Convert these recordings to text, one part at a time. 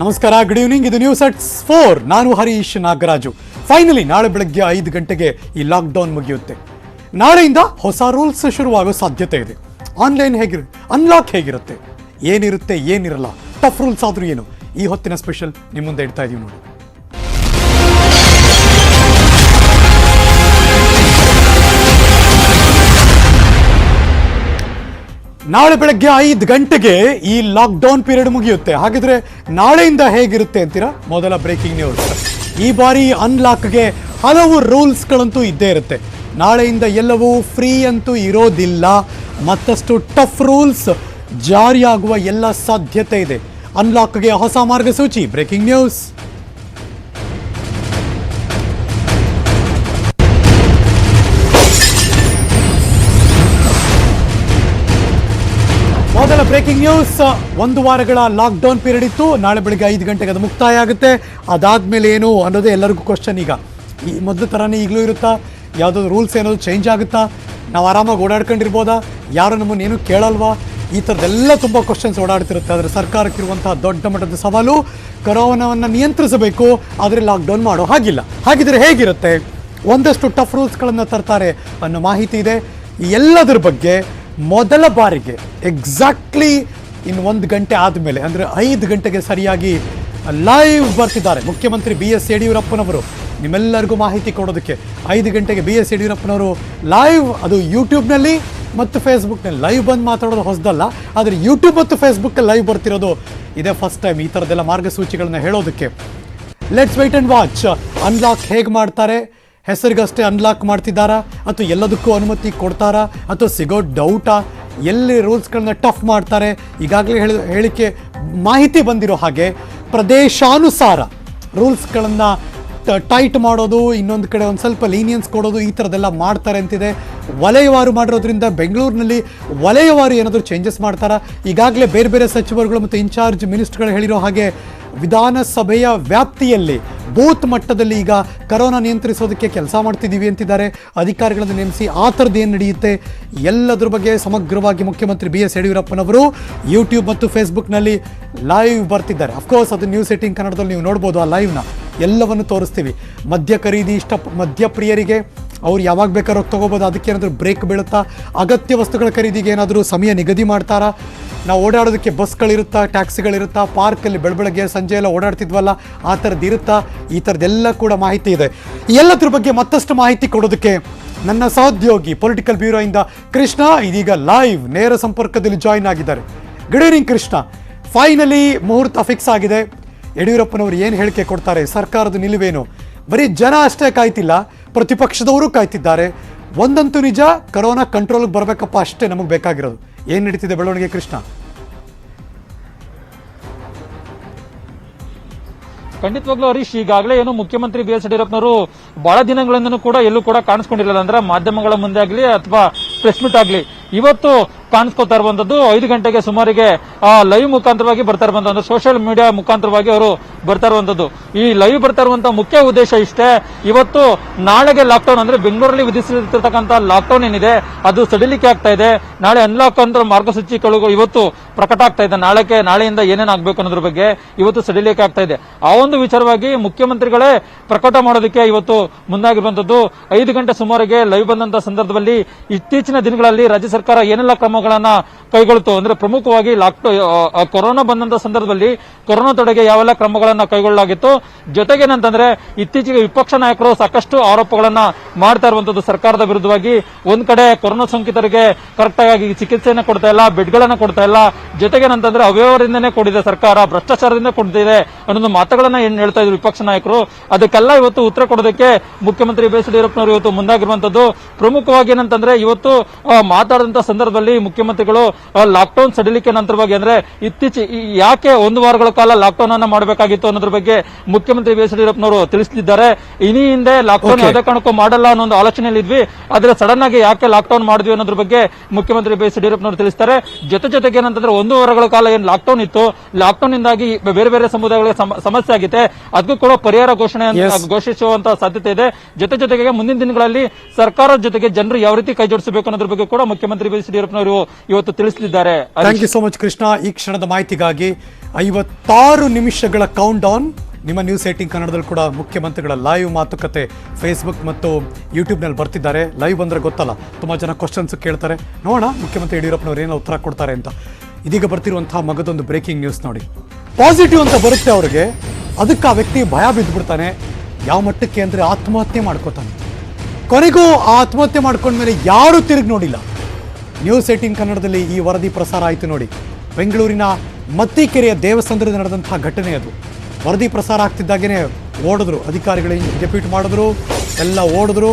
ನಮಸ್ಕಾರ good evening ಇದು news at four ನಾನು ಹರೀಶ್ ನಾಗರಾಜು. ಫೈನಲಿ ನಾಳೆ ಬೆಳಗ್ಗೆ ಐದು ಗಂಟೆಗೆ ಈ ಲಾಕ್ಡೌನ್ ಮುಗಿಯುತ್ತೆ. ನಾಳೆಯಿಂದ ಹೊಸ ರೂಲ್ಸ್ ಶುರುವಾಗೋ ಸಾಧ್ಯತೆ ಇದೆ. ಆನ್ಲೈನ್ ಹೇಗಿರು ಅನ್ಲಾಕ್ ಹೇಗಿರುತ್ತೆ? ಏನಿರುತ್ತೆ, ಏನಿರಲ್ಲ? ಟಫ್ ರೂಲ್ಸ್ ಆದ್ರೂ ಏನು? ಈ ಹೊತ್ತಿನ ಸ್ಪೆಷಲ್ ನಿಮ್ಮ ಮುಂದೆ ಇಡ್ತಾ ಇದೀವಿ ನೋಡಿ. ನಾಳೆ ಬೆಳಗ್ಗೆ ಐದು ಗಂಟೆಗೆ ಈ ಲಾಕ್ಡೌನ್ ಪೀರಿಯಡ್ ಮುಗಿಯುತ್ತೆ. ಹಾಗಿದ್ರೆ ನಾಳೆಯಿಂದ ಹೇಗಿರುತ್ತೆ ಅಂತೀರಾ? ಮೊದಲ ಬ್ರೇಕಿಂಗ್ ನ್ಯೂಸ್ ಈ ಬಾರಿ ಅನ್ಲಾಕ್ಗೆ ಹಲವು ರೂಲ್ಸ್ಗಳಂತೂ ಇದ್ದೇ ಇರುತ್ತೆ. ನಾಳೆಯಿಂದ ಎಲ್ಲವೂ ಫ್ರೀ ಅಂತೂ ಇರೋದಿಲ್ಲ. ಮತ್ತಷ್ಟು ಟಫ್ ರೂಲ್ಸ್ ಜಾರಿಯಾಗುವ ಎಲ್ಲ ಸಾಧ್ಯತೆ ಇದೆ. ಅನ್ಲಾಕ್ಗೆ ಹೊಸ ಮಾರ್ಗಸೂಚಿ ಬ್ರೇಕಿಂಗ್ ನ್ಯೂಸ್ ಮೊದಲ ಬ್ರೇಕಿಂಗ್ ನ್ಯೂಸ್. ಒಂದು ವಾರಗಳ ಲಾಕ್ಡೌನ್ ಪೀರಿಯಡ್ ಇತ್ತು. ನಾಳೆ ಬೆಳಗ್ಗೆ ಐದು ಗಂಟೆಗೆ ಅದು ಮುಕ್ತಾಯ ಆಗುತ್ತೆ ಅದಾದ್ಮೇಲೆ ಏನು ಅನ್ನೋದೇ ಎಲ್ಲರಿಗೂ ಕ್ವಶನ್ ಈಗ. ಈ ಮೊದಲು ಥರನೇ ಈಗಲೂ ಇರುತ್ತಾ? ಯಾವುದಾದ್ರು ರೂಲ್ಸ್ ಏನಾದರೂ ಚೇಂಜ್ ಆಗುತ್ತಾ? ನಾವು ಆರಾಮಾಗಿ ಓಡಾಡ್ಕೊಂಡಿರ್ಬೋದಾ? ಯಾರು ನಮ್ಮನ್ನೇನು ಕೇಳಲ್ವಾ? ಈ ಥರದ್ದೆಲ್ಲ ತುಂಬ ಕ್ವಶನ್ಸ್ ಓಡಾಡ್ತಿರುತ್ತೆ. ಆದರೆ ಸರ್ಕಾರಕ್ಕಿರುವಂತಹ ದೊಡ್ಡ ಮಟ್ಟದ ಸವಾಲು, ಕೊರೋನಾವನ್ನು ನಿಯಂತ್ರಿಸಬೇಕು, ಆದರೆ ಲಾಕ್ಡೌನ್ ಮಾಡೋ ಹಾಗಿಲ್ಲ. ಹಾಗಿದ್ರೆ ಹೇಗಿರುತ್ತೆ? ಒಂದಷ್ಟು ಟಫ್ ರೂಲ್ಸ್ಗಳನ್ನು ತರ್ತಾರೆ ಅನ್ನೋ ಮಾಹಿತಿ ಇದೆ. ಎಲ್ಲದರ ಬಗ್ಗೆ ಮೊದಲ ಬಾರಿಗೆ ಎಕ್ಸಾಕ್ಟ್ಲಿ ಇನ್ನು ಒಂದು ಗಂಟೆ ಆದಮೇಲೆ, ಅಂದರೆ ಐದು ಗಂಟೆಗೆ ಸರಿಯಾಗಿ ಲೈವ್ ಬರ್ತಿದ್ದಾರೆ. ಮುಖ್ಯಮಂತ್ರಿ ಬಿ ಎಸ್ ಯಡಿಯೂರಪ್ಪನವರು, ನಿಮ್ಮೆಲ್ಲರಿಗೂ ಮಾಹಿತಿ ಕೊಡೋದಕ್ಕೆ ಐದು ಗಂಟೆಗೆ ಬಿ ಎಸ್ ಯಡಿಯೂರಪ್ಪನವರು ಲೈವ್ ಅದು ಯೂಟ್ಯೂಬ್ನಲ್ಲಿ ಮತ್ತು ಫೇಸ್ಬುಕ್ನಲ್ಲಿ ಲೈವ್ ಬಂದು ಮಾತಾಡೋದು ಹೊಸದಲ್ಲ, ಆದರೆ ಯೂಟ್ಯೂಬ್ ಮತ್ತು ಫೇಸ್ಬುಕ್ ಲೈವ್ ಬರ್ತಿರೋದು ಇದೇ ಫಸ್ಟ್ ಟೈಮ್ ಈ ಥರದ್ದೆಲ್ಲ ಮಾರ್ಗಸೂಚಿಗಳನ್ನ ಹೇಳೋದಕ್ಕೆ. Let's wait and watch unlock ಹೇಗೆ ಮಾಡ್ತಾರೆ? ಹೆಸರಿಗಷ್ಟೇ ಅನ್ಲಾಕ್ ಮಾಡ್ತಿದ್ದಾರಾ? ಅಥವಾ ಎಲ್ಲದಕ್ಕೂ ಅನುಮತಿ ಕೊಡ್ತಾರಾ? ಅಥವಾ ಸಿಗೋ ಡೌಟಾ ಎಲ್ಲಿ ರೂಲ್ಸ್ಗಳನ್ನ ಟಫ್ ಮಾಡ್ತಾರೆ? ಈಗಾಗಲೇ ಹೇಳಿ ಹೇಳಿಕೆ ಮಾಹಿತಿ ಬಂದಿರೋ ಹಾಗೆ ಪ್ರದೇಶಾನುಸಾರ ರೂಲ್ಸ್ಗಳನ್ನು ಟೈಟ್ ಮಾಡೋದು, ಇನ್ನೊಂದು ಕಡೆ ಒಂದು ಸ್ವಲ್ಪ ಲೀನಿಯನ್ಸ್ ಕೊಡೋದು, ಈ ಥರದ್ದೆಲ್ಲ ಮಾಡ್ತಾರೆ ಅಂತಿದೆ. ವಲಯವಾರು ಮಾಡಿರೋದ್ರಿಂದ ಬೆಂಗಳೂರಿನಲ್ಲಿ ವಲಯವಾರು ಏನಾದರೂ ಚೇಂಜಸ್ ಮಾಡ್ತಾರಾ? ಈಗಾಗಲೇ ಬೇರೆ ಬೇರೆ ಸಚಿವರುಗಳು ಮತ್ತು ಇನ್ಚಾರ್ಜ್ ಮಿನಿಸ್ಟರ್ಗಳು ಹೇಳಿರೋ ಹಾಗೆ ವಿಧಾನಸಭೆಯ ವ್ಯಾಪ್ತಿಯಲ್ಲಿ ಬೂತ್ ಮಟ್ಟದಲ್ಲಿ ಈಗ ಕರೋನಾ ನಿಯಂತ್ರಿಸೋದಕ್ಕೆ ಕೆಲಸ ಮಾಡ್ತಿದ್ದೀವಿ ಅಂತಿದ್ದಾರೆ. ಅಧಿಕಾರಿಗಳನ್ನು ನೇಮಿಸಿ ಆ ಥರದ್ದು ಏನು ನಡೆಯುತ್ತೆ? ಎಲ್ಲದರ ಬಗ್ಗೆ ಸಮಗ್ರವಾಗಿ ಮುಖ್ಯಮಂತ್ರಿ ಬಿ ಎಸ್ ಯಡಿಯೂರಪ್ಪನವರು ಯೂಟ್ಯೂಬ್ ಮತ್ತು ಫೇಸ್ಬುಕ್ನಲ್ಲಿ ಲೈವ್ ಬರ್ತಿದ್ದಾರೆ. ಅಫ್ಕೋರ್ಸ್ ಅದು ನ್ಯೂಸ್ ಏಟಿಂಗ್ ಕನ್ನಡದಲ್ಲಿ ನೀವು ನೋಡ್ಬೋದು ಆ ಲೈವ್ನ ಎಲ್ಲವನ್ನು ತೋರಿಸ್ತೀವಿ. ಮದ್ಯ ಖರೀದಿ ಇಷ್ಟ ಮದ್ಯ ಪ್ರಿಯರಿಗೆ ಅವ್ರು ಯಾವಾಗ ಬೇಕಾದ್ರೂ ತೊಗೋಬೋದು. ಅದಕ್ಕೆ ಏನಾದರೂ ಬ್ರೇಕ್ ಬೀಳುತ್ತಾ? ಅಗತ್ಯ ವಸ್ತುಗಳ ಖರೀದಿಗೆ ಏನಾದರೂ ಸಮಯ ನಿಗದಿ ಮಾಡ್ತಾರಾ? ನಾವು ಓಡಾಡೋದಕ್ಕೆ ಬಸ್ಗಳಿರುತ್ತಾ, ಟ್ಯಾಕ್ಸಿಗಳಿರುತ್ತಾ? ಪಾರ್ಕಲ್ಲಿ ಬೆಳಬೆಳಗ್ಗೆ, ಸಂಜೆ ಎಲ್ಲ ಓಡಾಡ್ತಿದ್ವಲ್ಲ, ಆ ಥರದ್ದು ಇರುತ್ತಾ? ಈ ಥರದ್ದೆಲ್ಲ ಕೂಡ ಮಾಹಿತಿ ಇದೆ. ಎಲ್ಲದ್ರ ಬಗ್ಗೆ ಮತ್ತಷ್ಟು ಮಾಹಿತಿ ಕೊಡೋದಕ್ಕೆ ನನ್ನ ಸಹೋದ್ಯೋಗಿ ಪೊಲಿಟಿಕಲ್ ಬ್ಯೂರೋಯಿಂದ ಕೃಷ್ಣ ಇದೀಗ ಲೈವ್ ನೇರ ಸಂಪರ್ಕದಲ್ಲಿ ಜಾಯಿನ್ ಆಗಿದ್ದಾರೆ. Good evening Krishna. ಫೈನಲಿ ಮುಹೂರ್ತ ಫಿಕ್ಸ್ ಆಗಿದೆ. ಯಡಿಯೂರಪ್ಪನವರು ಏನು ಹೇಳಿಕೆ ಕೊಡ್ತಾರೆ? ಸರ್ಕಾರದ ನಿಲುವೇನು? ಬರೀ ಜನ ಅಷ್ಟೇ ಕಾಯ್ತಿಲ್ಲ, ಪ್ರತಿಪಕ್ಷದವರು ಕಾಯ್ತಿದ್ದಾರೆ. ಒಂದಂತೂ ನಿಜ, ಕರೋನಾ ಕಂಟ್ರೋಲ್ಗೆ ಬರಬೇಕಪ್ಪ ಅಷ್ಟೇ ನಮಗೆ ಬೇಕಾಗಿರೋದು. ಏನು ನಡೀತಿದೆ ಬೆಳವಣಿಗೆ ಕೃಷ್ಣ? ಖಂಡಿತವಾಗ್ಲೂ ಹರೀಶ್, ಈಗಾಗಲೇ ಏನು ಮುಖ್ಯಮಂತ್ರಿ ಬಿ ಎಸ್ ಯಡಿಯೂರಪ್ಪನವರು ಬಹಳ ದಿನಗಳಿಂದನೂ ಕೂಡ ಎಲ್ಲೂ ಕೂಡ ಕಾಣಿಸ್ಕೊಂಡಿರಲಿಲ್ಲ ಅಂದ್ರೆ ಮಾಧ್ಯಮಗಳ ಮುಂದೆ ಆಗಲಿ ಅಥವಾ ಪ್ರೆಸ್ ಮೀಟ್ ಆಗ್ಲಿ. ಇವತ್ತು ಕಾಣಿಸ್ಕೊತಾ ಇರುವಂತದ್ದು ಐದು ಗಂಟೆಗೆ ಸುಮಾರಿಗೆ ಲೈವ್ ಮುಖಾಂತರವಾಗಿ ಬರ್ತಾ ಇರುವಂತಹ ಸೋಷಿಯಲ್ ಮೀಡಿಯಾ ಮುಖಾಂತರವಾಗಿ ಅವರು ಬರ್ತಾ ಇರುವಂತದ್ದು. ಈ ಲೈವ್ ಬರ್ತಾ ಇರುವಂತಹ ಮುಖ್ಯ ಉದ್ದೇಶ ಇಷ್ಟೇ, ಇವತ್ತು ನಾಳೆಗೆ ಲಾಕ್ಡೌನ್ ಅಂದ್ರೆ ಬೆಂಗಳೂರಲ್ಲಿ ವಿಧಿಸಿರ್ತಕ್ಕಂತಹ ಲಾಕ್ಡೌನ್ ಏನಿದೆ, ಅದು ಸಡಿಲಿಕೆ ಆಗ್ತಾ ಇದೆ. ನಾಳೆ ಅನ್ಲಾಕ್ ಅಂತ ಮಾರ್ಗಸೂಚಿಗಳು ಇವತ್ತು ಪ್ರಕಟ ಆಗ್ತಾ ಇದೆ. ನಾಳೆಗೆ, ನಾಳೆಯಿಂದ ಏನೇನ್ ಆಗ್ಬೇಕು ಅನ್ನೋದ್ರ ಬಗ್ಗೆ ಇವತ್ತು ಸಡಿಲಿಕೆ ಆಗ್ತಾ ಇದೆ. ಆ ಒಂದು ವಿಚಾರವಾಗಿ ಮುಖ್ಯಮಂತ್ರಿಗಳೇ ಪ್ರಕಟ ಮಾಡೋದಕ್ಕೆ ಇವತ್ತು ಮುಂದಾಗಿರುವಂತದ್ದು, ಐದು ಗಂಟೆ ಸುಮಾರಿಗೆ ಲೈವ್ ಬಂದಂತ ಸಂದರ್ಭದಲ್ಲಿ ಇತ್ತೀಚಿನ ದಿನಗಳಲ್ಲಿ ರಾಜ್ಯ ಸರ್ಕಾರ ಏನೆಲ್ಲ ಕ್ರಮಗಳನ್ನ ಕೈಗೊಳ್ತು ಅಂದ್ರೆ ಪ್ರಮುಖವಾಗಿ ಲಾಕ್ಡೌನ್ ಕೊರೋನಾ ಬಂದಂತ ಸಂದರ್ಭದಲ್ಲಿ ಕೊರೋನಾ ತಡೆಗೆ ಯಾವೆಲ್ಲ ಕ್ರಮಗಳನ್ನ ಕೈಗೊಳ್ಳಲಾಗಿತ್ತು ಜೊತೆಗೇನಂತಂದ್ರೆ ಇತ್ತೀಚೆಗೆ ವಿಪಕ್ಷ ನಾಯಕರು ಸಾಕಷ್ಟು ಆರೋಪಗಳನ್ನ ಮಾಡ್ತಾ ಇರುವಂತದ್ದು ಸರ್ಕಾರದ ವಿರುದ್ಧವಾಗಿ. ಒಂದ್ ಕಡೆ ಕೊರೋನಾ ಸೋಂಕಿತರಿಗೆ ಕರೆಕ್ಟ್ ಆಗಿ ಚಿಕಿತ್ಸೆಯನ್ನು ಕೊಡ್ತಾ ಇಲ್ಲ ಬೆಡ್ಗಳನ್ನ ಕೊಡ್ತಾ ಇಲ್ಲ ಜೊತೆಗೇನಂತಂದ್ರೆ ಅವ್ಯವಹಾರದಿಂದನೇ ಕೊಡಿದೆ ಸರ್ಕಾರ ಭ್ರಷ್ಟಾಚಾರದಿಂದ ಕೊಡ್ತಿದೆ ಅನ್ನೋದು ಮಾತುಗಳನ್ನ ಏನ್ ಹೇಳ್ತಾ ಇದ್ರು ವಿಪಕ್ಷ ನಾಯಕರು. ಅದಕ್ಕೆಲ್ಲ ಇವತ್ತು ಉತ್ತರ ಕೊಡೋದಕ್ಕೆ ಮುಖ್ಯಮಂತ್ರಿ ಬಿ ಎಸ್ ಯಡಿಯೂರಪ್ಪನವರು ಇವತ್ತು ಮುಂದಾಗಿರುವಂತದ್ದು. ಪ್ರಮುಖವಾಗಿ ಏನಂತಂದ್ರೆ ಇವತ್ತು ಆ, ಮಾತಾಡಿದಂತ ಸಂದರ್ಭದಲ್ಲಿ ಮುಖ್ಯಮಂತ್ರಿಗಳು ಲಾಕ್ಡೌನ್ ಸಡಿಲಿಕೆ ನಂತರವಾಗಿ ಅಂದ್ರೆ ಇತ್ತೀಚೆ ಯಾಕೆ ಒಂದು ವಾರಗಳ ಕಾಲ ಲಾಕ್ಡೌನ್ ಅನ್ನ ಮಾಡಬೇಕಾಗಿತ್ತು ಅನ್ನೋದ್ರ ಬಗ್ಗೆ ಮುಖ್ಯಮಂತ್ರಿ ಬಿ ಎಸ್ ಯಡಿಯೂರಪ್ಪನವರು ತಿಳಿಸಿದ್ದಾರೆ ಇನಿ ಹಿಂದೆ ಲಾಕ್ಡೌನ್. ಯಾವುದೇ ಕಾರಣಕ್ಕೂ ಮಾಡಲ್ಲ ಅನ್ನೋ ಒಂದು ಆಲೋಚನೆಯಲ್ಲಿ ಇದ್ವಿ. ಆದ್ರೆ ಸಡನ್ ಆಗಿ ಯಾಕೆ ಲಾಕ್ಡೌನ್ ಮಾಡಿದ್ವಿ ಅನ್ನೋದ್ರ ಬಗ್ಗೆ ಮುಖ್ಯಮಂತ್ರಿ ಬಿ ಎಸ್ ಯಡಿಯೂರಪ್ಪನವರು ತಿಳಿಸ್ತಾರೆ. ಜೊತೆ ಜೊತೆಗೆ ಏನಂತಂದ್ರೆ ಒಂದು ವಾರಗಳ ಕಾಲ ಏನ್ ಲಾಕ್ಡೌನ್ ಇತ್ತು ಲಾಕ್ಡೌನ್ ಇಂದಾಗಿ ಬೇರೆ ಬೇರೆ ಸಮುದಾಯಗಳಿಗೆ ಸಮ- ಸಮಸ್ಯೆ ಆಗಿದೆ. ಅದಕ್ಕೂ ಕೂಡ ಪರಿಹಾರ ಘೋಷಣೆ ಅಂತ- Yes. ಸಾಧ್ಯತೆ ಇದೆ. ಜೊತೆ ಜೊತೆಗೆ ಮುಂದಿನ ದಿನಗಳಲ್ಲಿ ಸರ್ಕಾರದ ಜೊತೆಗೆ ಜನರು ಯಾವ ರೀತಿ ಕೈ ಜೋಡಿಸಬೇಕು ಅನ್ನೋದ್ರ ಬಗ್ಗೆ ಕೂಡ ಮುಖ್ಯಮಂತ್ರಿ ಬಿ ಎಸ್ ಯಡಿಯೂರಪ್ಪನವರು ಇವತ್ತು ತಿಳಿಸಲಿದ್ದಾರೆ thank you so much Krishna ಈ ಕ್ಷಣದ ಮಾಹಿತಿಗಾಗಿ ಐವತ್ತಾರು ನಿಮಿಷಗಳ ಕೌಂಟ್ ಡೌನ್ ನಿಮ್ಮ ನ್ಯೂಸ್ ಏಟಿಂಗ್ ಕನ್ನಡದಲ್ಲಿ ಕೂಡ ಮುಖ್ಯಮಂತ್ರಿಗಳ ಲೈವ್ ಮಾತುಕತೆ ಫೇಸ್ಬುಕ್ ಮತ್ತು ಯೂಟ್ಯೂಬ್ನಲ್ಲಿ ಬರ್ತಿದ್ದಾರೆ. ಲೈವ್ ಬಂದರೆ ಗೊತ್ತಲ್ಲ, ತುಂಬ ಜನ ಕ್ವಶನ್ಸ್ ಕೇಳ್ತಾರೆ. ನೋಡೋಣ ಮುಖ್ಯಮಂತ್ರಿ ಯಡಿಯೂರಪ್ಪನವ್ರು ಏನೋ ಉತ್ತರ ಕೊಡ್ತಾರೆ ಅಂತ. ಇದೀಗ ಬರ್ತಿರುವಂತಹ ಮಗದೊಂದು ಬ್ರೇಕಿಂಗ್ ನ್ಯೂಸ್ ನೋಡಿ. ಪಾಸಿಟಿವ್ ಅಂತ ಬರುತ್ತೆ ಅವ್ರಿಗೆ, ಅದಕ್ಕೆ ಆ ವ್ಯಕ್ತಿ ಭಯ ಬಿದ್ದುಬಿಡ್ತಾನೆ ಯಾವ ಮಟ್ಟಕ್ಕೆ ಅಂದರೆ ಆತ್ಮಹತ್ಯೆ ಮಾಡ್ಕೋತಾನೆ. ಕೊನೆಗೂ ಆ ಆತ್ಮಹತ್ಯೆ ಮಾಡ್ಕೊಂಡ್ಮೇಲೆ ಯಾರೂ ತಿರುಗಿ ನೋಡಿಲ್ಲ. ನ್ಯೂಸ್ ಏಟೀನ್ ಕನ್ನಡದಲ್ಲಿ ಈ ವರದಿ ಪ್ರಸಾರ ಆಯಿತು ನೋಡಿ. ಬೆಂಗಳೂರಿನ ಮತ್ತಿಕೆರೆಯ ದೇವಸ್ಥಾನದಲ್ಲಿ ನಡೆದಂತಹ ಘಟನೆ ಅದು. ವರದಿ ಪ್ರಸಾರ ಆಗ್ತಿದ್ದಾಗೇನೆ ಓಡಿದ್ರು. ಅಧಿಕಾರಿಗಳಿಗೆ ಡೆಪ್ಯೂಟ್ ಮಾಡಿದ್ರು, ಎಲ್ಲ ಓಡಿದ್ರು.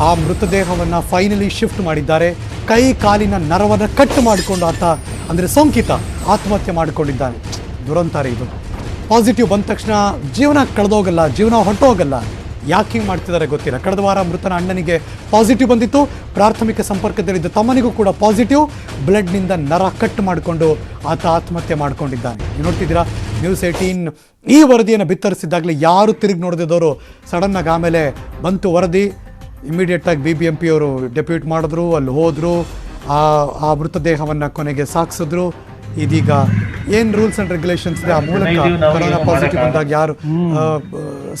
ಆ ಮೃತದೇಹವನ್ನು ಫೈನಲಿ ಶಿಫ್ಟ್ ಮಾಡಿದ್ದಾರೆ. ಕೈ ಕಾಲಿನ ನರವನ್ನು ಕಟ್ ಮಾಡಿಕೊಂಡು ಆತ, ಅಂದರೆ ಸೋಂಕಿತ, ಆತ್ಮಹತ್ಯೆ ಮಾಡಿಕೊಂಡಿದ್ದಾನೆ. ದುರಂತಾರೆ ಇದು. ಪಾಸಿಟಿವ್ ಬಂದ ತಕ್ಷಣ ಜೀವನ ಕಳೆದೋಗಲ್ಲ, ಜೀವನ ಹೊರಟೋಗಲ್ಲ. ಯಾಕೆ ಹಿಂಗೆ ಮಾಡ್ತಿದ್ದಾರೆ ಗೊತ್ತಿಲ್ಲ. ಕಳೆದ ವಾರ ಮೃತನ ಅಣ್ಣನಿಗೆ ಪಾಸಿಟಿವ್ ಬಂದಿತ್ತು. ಪ್ರಾಥಮಿಕ ಸಂಪರ್ಕದಲ್ಲಿದ್ದ ತಮ್ಮನಿಗೂ ಕೂಡ ಪಾಸಿಟಿವ್ ಬ್ಲಡ್ನಿಂದ ನರ ಕಟ್ ಮಾಡಿಕೊಂಡು ಆತ ಆತ್ಮಹತ್ಯೆ ಮಾಡ್ಕೊಂಡಿದ್ದಾನೆ. ನೀವು ನೋಡ್ತಿದ್ದೀರಾ? ನ್ಯೂಸ್ ಏಯ್ಟೀನ್ ಈ ವರದಿಯನ್ನು ಬಿತ್ತರಿಸಿದ್ದಾಗಲೇ ಯಾರು ತಿರುಗಿ ಸಡನ್ ಸಡನ್ನಾಗಿ ಆಮೇಲೆ ಬಂತು ವರದಿ. ಇಮಿಡಿಯೇಟಾಗಿ ಬಿ ಬಿ ಎಂ ಪಿ ಅವರು ಡೆಪ್ಯೂಟ್ ಮಾಡಿದ್ರು ಅಲ್ಲಿ ಹೋದರು ಆ ಆ ಮೃತದೇಹವನ್ನು ಕೊನೆಗೆ ಸಾಗಿಸಿದ್ರು ಇದೀಗ ಏನು ರೂಲ್ಸ್ ಆ್ಯಂಡ್ ರೆಗ್ಯುಲೇಷನ್ಸ್ ಇದೆ? ಆ ಮೂಲಕ ಕೊರೋನಾ ಪಾಸಿಟಿವ್ ಬಂದಾಗ ಯಾರು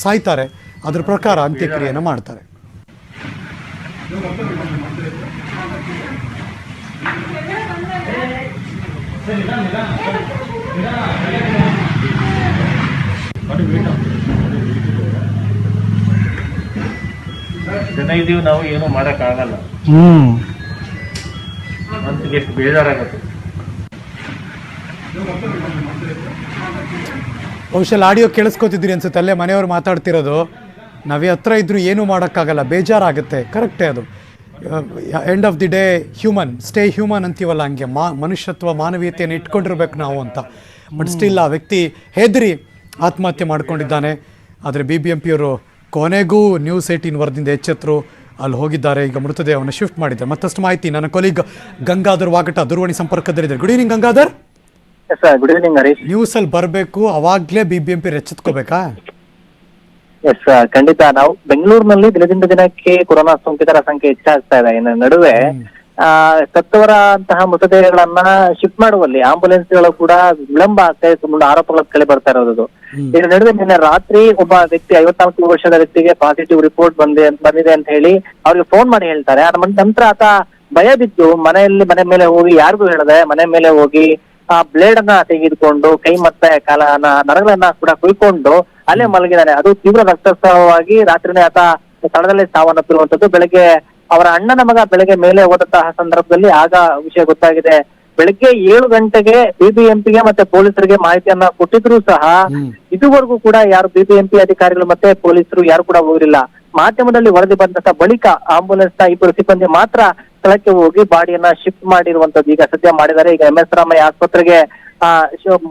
ಸಾಯ್ತಾರೆ. ಅದ್ರ ಪ್ರಕಾರ ಅಂತ್ಯಕ್ರಿಯೆಯನ್ನು ಮಾಡ್ತಾರೆ. ಜನ ಇದೀವಿ ನಾವು ಏನು ಆಗಲ್ಲ ಹ್ಮ್. ಮನ್ಸಿಗೆ ಎಷ್ಟು ಬೇಜಾರಾಗುತ್ತೆ. ಬಹುಶಃ ಆಡಿಯೋ ಕೇಳಿಸ್ಕೊತಿದ್ರಿ ಅನ್ಸುತ್ತೆ ಅಲ್ಲೇ ಮನೆಯವರು ಮಾತಾಡ್ತಿರೋದು. ನಾವೇ ಹತ್ರ ಇದ್ರೂ ಏನೂ ಮಾಡೋಕ್ಕಾಗಲ್ಲ ಬೇಜಾರಾಗುತ್ತೆ. ಕರೆಕ್ಟೇ ಅದು. End of the day human stay human ಅಂತೀವಲ್ಲ ಹಂಗೆ. ಮಾ ಮನುಷ್ಯತ್ವ ಮಾನವೀಯತೆಯನ್ನು ಇಟ್ಕೊಂಡಿರ್ಬೇಕು ನಾವು ಅಂತ. ಬಟ್ ಸ್ಟಿಲ್ ಆ ವ್ಯಕ್ತಿ ಹೆದರಿ ಆತ್ಮಹತ್ಯೆ ಮಾಡ್ಕೊಂಡಿದ್ದಾನೆ. ಆದರೆ ಬಿ ಬಿ ಎಂ ಪಿಯವರು ಕೊನೆಗೂ ನ್ಯೂಸ್ ಏಯ್ಟೀನ್ ವರದಿಂದ ಎಚ್ಚೆತ್ತರು. ಅಲ್ಲಿ ಹೋಗಿದ್ದಾರೆ. ಈಗ ಮೃತದೇಹವನ್ನು ಶಿಫ್ಟ್ ಮಾಡಿದ್ದಾರೆ. ಮತ್ತಷ್ಟು ಮಾಹಿತಿ ನನ್ನ ಕೊಲೀಗ್ ಗಂಗಾಧರ್ ವಾಗಟ ದೂರವಾಣಿ ಸಂಪರ್ಕದಲ್ಲಿದ್ದಾರೆ good evening Gangadhar. Sir good evening Harish news ಅಲ್ಲಿ ಬರಬೇಕು. ಅವಾಗ್ಲೇ ಬಿ ಬಿ ಎಂ ಪಿ ಎಚ್ಚೆತ್ಕೋಬೇಕಾ? ಎಸ್ ಖಂಡಿತ. ನಾವು ಬೆಂಗಳೂರಿನಲ್ಲಿ ದಿನದಿಂದ ದಿನಕ್ಕೆ ಕೊರೋನಾ ಸೋಂಕಿತರ ಸಂಖ್ಯೆ ಹೆಚ್ಚಾಗ್ತಾ ಇದೆ. ಇನ್ನು ನಡುವೆ ಆ, ಸತ್ತವರ ಅಂತಹ ಮೃತದೇಹಗಳನ್ನ ಶಿಫ್ಟ್ ಮಾಡುವಲ್ಲಿ ಆಂಬುಲೆನ್ಸ್ಗಳು ಕೂಡ ವಿಳಂಬ ಆಗ್ತಾ ಇದೆ. ತುಂಬ ಆರೋಪಗಳು ಕಳೆ ಬರ್ತಾ ಇರೋದು ಇದರ ನಡುವೆ ನಿನ್ನೆ ರಾತ್ರಿ ಒಬ್ಬ ವ್ಯಕ್ತಿ ಐವತ್ನಾಲ್ಕು ವರ್ಷದ ವ್ಯಕ್ತಿಗೆ ಪಾಸಿಟಿವ್ ರಿಪೋರ್ಟ್ ಬಂದೆ ಬಂದಿದೆ ಅಂತ ಹೇಳಿ ಅವ್ರಿಗೆ ಫೋನ್ ಮಾಡಿ ಹೇಳ್ತಾರೆ. ಅದ್ರ ನಂತರ ಆತ ಭಯ ಬಿದ್ದು ಮನೆಯಲ್ಲಿ ಮನೆ ಮೇಲೆ ಹೋಗಿ ಯಾರಿಗೂ ಹೇಳದೆ ಮನೆ ಮೇಲೆ ಹೋಗಿ ಆ ಬ್ಲೇಡ್ ಅನ್ನ ತೆಗೆದುಕೊಂಡು ಕೈ ಮತ್ತೆ ಕಾಲನ ನರಗಳನ್ನ ಕೂಡ ಕುಯ್ಕೊಂಡು ಅಲ್ಲೇ ಮಲಗಿದ್ದಾನೆ ಅದು ತೀವ್ರ ರಕ್ತಸ್ರಾವವಾಗಿ ರಾತ್ರಿನೇ ಆತ ಸ್ಥಳದಲ್ಲೇ ಸಾವನ್ನಪ್ಪಿರುವಂತದ್ದು ಬೆಳಗ್ಗೆ ಅವರ ಅಣ್ಣನ ಮಗ ಬೆಳಗ್ಗೆ ಮೇಲೆ ಹೋದಂತಹ ಸಂದರ್ಭದಲ್ಲಿ ಆಗ ವಿಷಯ ಗೊತ್ತಾಗಿದೆ. ಬೆಳಗ್ಗೆ ಏಳು ಗಂಟೆಗೆ ಬಿಬಿಎಂಪಿಗೆ ಮತ್ತೆ ಪೊಲೀಸರಿಗೆ ಮಾಹಿತಿಯನ್ನ ಕೊಟ್ಟಿದ್ರು ಸಹ ಇದುವರೆಗೂ ಕೂಡ ಯಾರು ಬಿಬಿಎಂಪಿ ಅಧಿಕಾರಿಗಳು ಮತ್ತೆ ಪೊಲೀಸರು ಯಾರು ಕೂಡ ಹೋಗಿಲ್ಲ. ಮಾಧ್ಯಮದಲ್ಲಿ ವರದಿ ಬಂದಂತ ಬಳಿಕ ಆಂಬುಲೆನ್ಸ್ನ ಇಬ್ಬರು ಸಿಬ್ಬಂದಿ ಮಾತ್ರ ಸ್ಥಳಕ್ಕೆ ಹೋಗಿ ಬಾಡಿಯನ್ನ ಶಿಫ್ಟ್ ಮಾಡಿರುವಂತದ್ದು ಈಗ ಸದ್ಯ ಮಾಡಿದ್ದಾರೆ. ಈಗ ಎಂ ಎಸ್ ರಾಮಯ್ಯ ಆಸ್ಪತ್ರೆಗೆ ಆ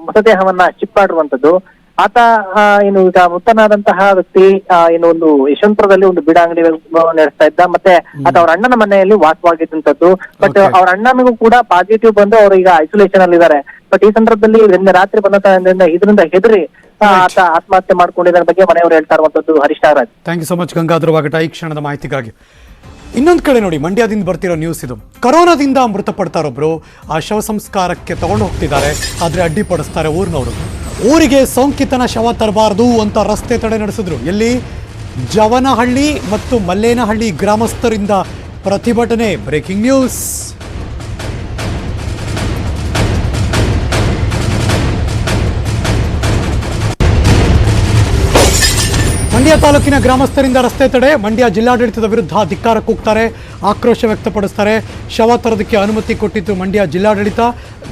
ಮೃತದೇಹವನ್ನ ಶಿಫ್ಟ್ ಮಾಡಿರುವಂತದ್ದು ಆತ ಆ, ಏನು ಈಗ ಮೃತನಾದಂತಹ ವ್ಯಕ್ತಿ ಏನು ಒಂದು ಯಶವಂತಪುರದಲ್ಲಿ ಒಂದು ಬೀಡ ಅಂಗಡಿ ನಡೆಸ್ತಾ ಇದ್ದ ಮತ್ತೆ ಆತ ಅವ್ರ ಅಣ್ಣನ ಮನೆಯಲ್ಲಿ ವಾಸವಾಗಿದ್ದಂಥದ್ದು ಬಟ್. ಅವ್ರ ಅಣ್ಣನಿಗೂ ಕೂಡ ಪಾಸಿಟಿವ್ ಬಂದು ಅವ್ರು ಈಗ ಐಸೋಲೇಷನ್ ಅಲ್ಲಿ ಇದ್ದಾರೆ ಬಟ್ ಈ ಸಂದರ್ಭದಲ್ಲಿ ನಿನ್ನೆ ರಾತ್ರಿ ಬಂದಂತ ಇದರಿಂದ ಹೆದರಿ ಆ, ಆತ ಆತ್ಮಹತ್ಯೆ ಮಾಡ್ಕೊಂಡಿದ್ದರ ಬಗ್ಗೆ ಮನೆಯವರು ಹೇಳ್ತಾ ಇರುವಂತದ್ದು Harish Nagaraj. Thank you so much Gangadhar Vagata. ಈ ಕ್ಷಣದ ಮಾಹಿತಿಗಾಗಿ. ಇನ್ನೊಂದು ಕಡೆ ನೋಡಿ ಮಂಡ್ಯದಿಂದ ಬರ್ತಿರೋ ನ್ಯೂಸ್ ಇದು. ಕರೋನಾದಿಂದ ಮೃತಪಡ್ತಾರೊಬ್ರು ಆ ಶವ ಸಂಸ್ಕಾರಕ್ಕೆ ತಗೊಂಡು ಹೋಗ್ತಿದ್ದಾರೆ ಆದರೆ ಅಡ್ಡಿಪಡಿಸ್ತಾರೆ ಊರಿನವರು. ಊರಿಗೆ ಸೋಂಕಿತನ ಶವ ತರಬಾರದು ಅಂತ ರಸ್ತೆ ತಡೆ ನಡೆಸಿದ್ರು. ಎಲ್ಲಿ? ಜವನಹಳ್ಳಿ ಮತ್ತು ಮಲ್ಲೇನಹಳ್ಳಿ ಗ್ರಾಮಸ್ಥರಿಂದ ಪ್ರತಿಭಟನೆ. Breaking news. ಮಂಡ್ಯ ತಾಲೂಕಿನ ಗ್ರಾಮಸ್ಥರಿಂದ ರಸ್ತೆ ತಡೆ, ಮಂಡ್ಯ ಜಿಲ್ಲಾಡಳಿತದ ವಿರುದ್ಧ ಧಿಕ್ಕಾರ ಕೂಗ್ತಾರೆ ಆಕ್ರೋಶ ವ್ಯಕ್ತಪಡಿಸ್ತಾರೆ. ಶವ ತರೋದಕ್ಕೆ ಅನುಮತಿ ಕೊಟ್ಟಿದ್ದು ಮಂಡ್ಯ ಜಿಲ್ಲಾಡಳಿತ.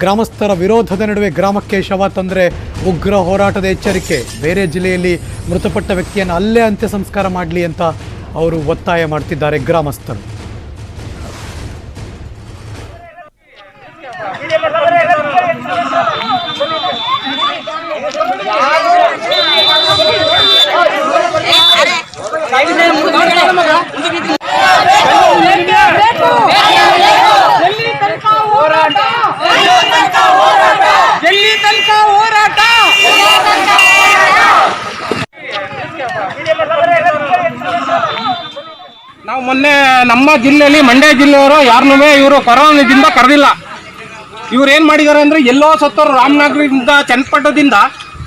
ಗ್ರಾಮಸ್ಥರ ವಿರೋಧದ ನಡುವೆ ಗ್ರಾಮಕ್ಕೆ ಶವ ತಂದರೆ ಉಗ್ರ ಹೋರಾಟದ ಎಚ್ಚರಿಕೆ. ಬೇರೆ ಜಿಲ್ಲೆಯಲ್ಲಿ ಮೃತಪಟ್ಟ ವ್ಯಕ್ತಿಯನ್ನು ಅಲ್ಲೇ ಅಂತ್ಯ ಸಂಸ್ಕಾರ ಮಾಡಲಿ ಅಂತ ಅವರು ಒತ್ತಾಯ ಮಾಡ್ತಿದ್ದಾರೆ ಗ್ರಾಮಸ್ಥರು ಎಲ್ಲಿ ತನಕ ಹೋರಾಟ ಎಲ್ಲಿ ತನಕ ಹೋರಾಟ ನಾವು ಮೊನ್ನೆ ನಮ್ಮ ಜಿಲ್ಲೆಯಲ್ಲಿ ಮಂಡ್ಯ ಜಿಲ್ಲೆಯವರು ಯಾರನ್ನೂ ಇವರು ಕೊರೋನಾದಿಂದ ಕರೆದಿಲ್ಲ. ಇವ್ರು ಏನು ಮಾಡಿದ್ದಾರೆ ಅಂದರೆ ಎಲ್ಲೋ ಸತ್ತೋರು ರಾಮನಗರದಿಂದ ಚನ್ನಪಟ್ಟಣದಿಂದ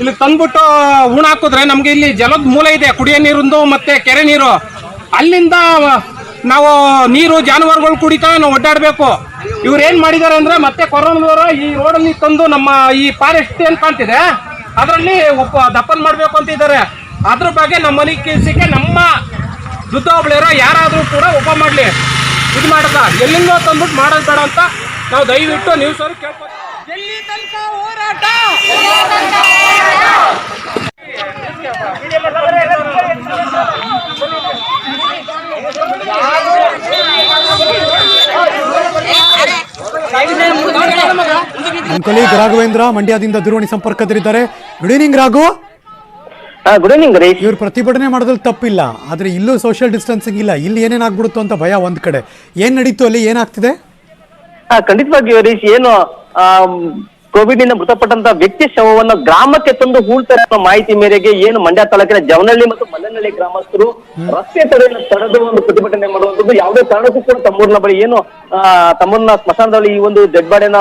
ಇಲ್ಲಿ ತಂದ್ಬಿಟ್ಟು ಹೂಣ ಹಾಕಿದ್ರೆ ನಮ್ಗೆ ಇಲ್ಲಿ ಜಲದ ಮೂಲ ಇದೆ. ಕುಡಿಯೋ ನೀರಿಂದು ಮತ್ತೆ ಕೆರೆ ನೀರು. ಅಲ್ಲಿಂದ ನಾವು ನೀರು ಜಾನುವಾರುಗಳು ಕುಡಿತಾ ನಾವು ಒಡ್ಡಾಡಬೇಕು ಇವ್ರು ಏನು ಮಾಡಿದ್ದಾರೆ ಅಂದರೆ ಮತ್ತೆ ಕೊರೋನಾದವರು ಈ ರೋಡಲ್ಲಿ ತಂದು ನಮ್ಮ ಈ ಫಾರೆಸ್ಟ್ ಏನ್ ಕಾಣ್ತಿದೆ, ಅದರಲ್ಲಿ ಒಪ್ಪ ದಪ್ಪನ್ ಮಾಡಬೇಕು ಅಂತಿದ್ದಾರೆ ಅದ್ರ ಬಗ್ಗೆ ನಮ್ಮ ಮನೆ ಕೆಲಸಕ್ಕೆ ನಮ್ಮ ವೃದ್ಧಾವಳಿಯರ ಯಾರಾದರೂ ಕೂಡ ಒಪ್ಪ ಮಾಡ್ಲಿ. ಇದು ಮಾಡದ. ಎಲ್ಲಿಂದ ತಂದ್ಬಿಟ್ಟು ಮಾಡೋದು ಬೇಡ ಅಂತ ನಾವು ದಯವಿಟ್ಟು ನೀವು ಅವ್ರಿಗೆ ಕೇಳ್ಕೊತೀವಿ ಎಲ್ಲಿ ತನಕ ಹೋರಾಟ? ಕೊಲೀಗ್ ರಾಘವೇಂದ್ರ ಮಂಡ್ಯದಿಂದ ದೂರವಾಣಿ ಸಂಪರ್ಕದಲ್ಲಿದ್ದಾರೆ. Good evening Raghu. Good evening ರೀ ಇವ್ರು ಪ್ರತಿಭಟನೆ ಮಾಡೋದ್ರಲ್ಲಿ ತಪ್ಪಿಲ್ಲ. ಆದ್ರೆ ಇಲ್ಲೂ ಸೋಷಿಯಲ್ ಡಿಸ್ಟೆನ್ಸಿಂಗ್ ಇಲ್ಲ. ಇಲ್ಲಿ ಏನೇನಾಗ್ಬಿಡುತ್ತೋ ಅಂತ ಭಯ ಒಂದ್ ಕಡೆ. ಏನ್ ನಡೀತು ಅಲ್ಲಿ? ಏನಾಗ್ತಿದೆ ಖಂಡಿತವಾಗಿ ಖಂಡಿತವಾಗಿಯೂ ಹರೀಶ್ ಏನು ಕೋವಿಡ್ನಿಂದ ಮೃತಪಟ್ಟಂತ ವ್ಯಕ್ತಿ ಶವವನ್ನು ಗ್ರಾಮಕ್ಕೆ ತಂದು ಹೂಳ್ತಾರೆ ಅನ್ನೋ ಮಾಹಿತಿ ಮೇರೆಗೆ ಏನು ಮಂಡ್ಯ ತಾಲೂಕಿನ ಜವನಹಳ್ಳಿ ಮತ್ತು ಮಲ್ಲನಹಳ್ಳಿ ಗ್ರಾಮಸ್ಥರು ರಸ್ತೆ ತಡೆಯನ್ನು ತಡೆದು ಒಂದು ಪ್ರತಿಭಟನೆ ಮಾಡುವಂತದ್ದು ಯಾವುದೇ ಕಾರಣಕ್ಕೂ ಕೂಡ ತಮ್ಮೂರಿನ ಬಳಿ ಏನು ತಮ್ಮೂರಿನ ಸ್ಮಶಾನದಲ್ಲಿ ಈ ಒಂದು ಡೆಡ್ ಬಾಡಿಯನ್ನ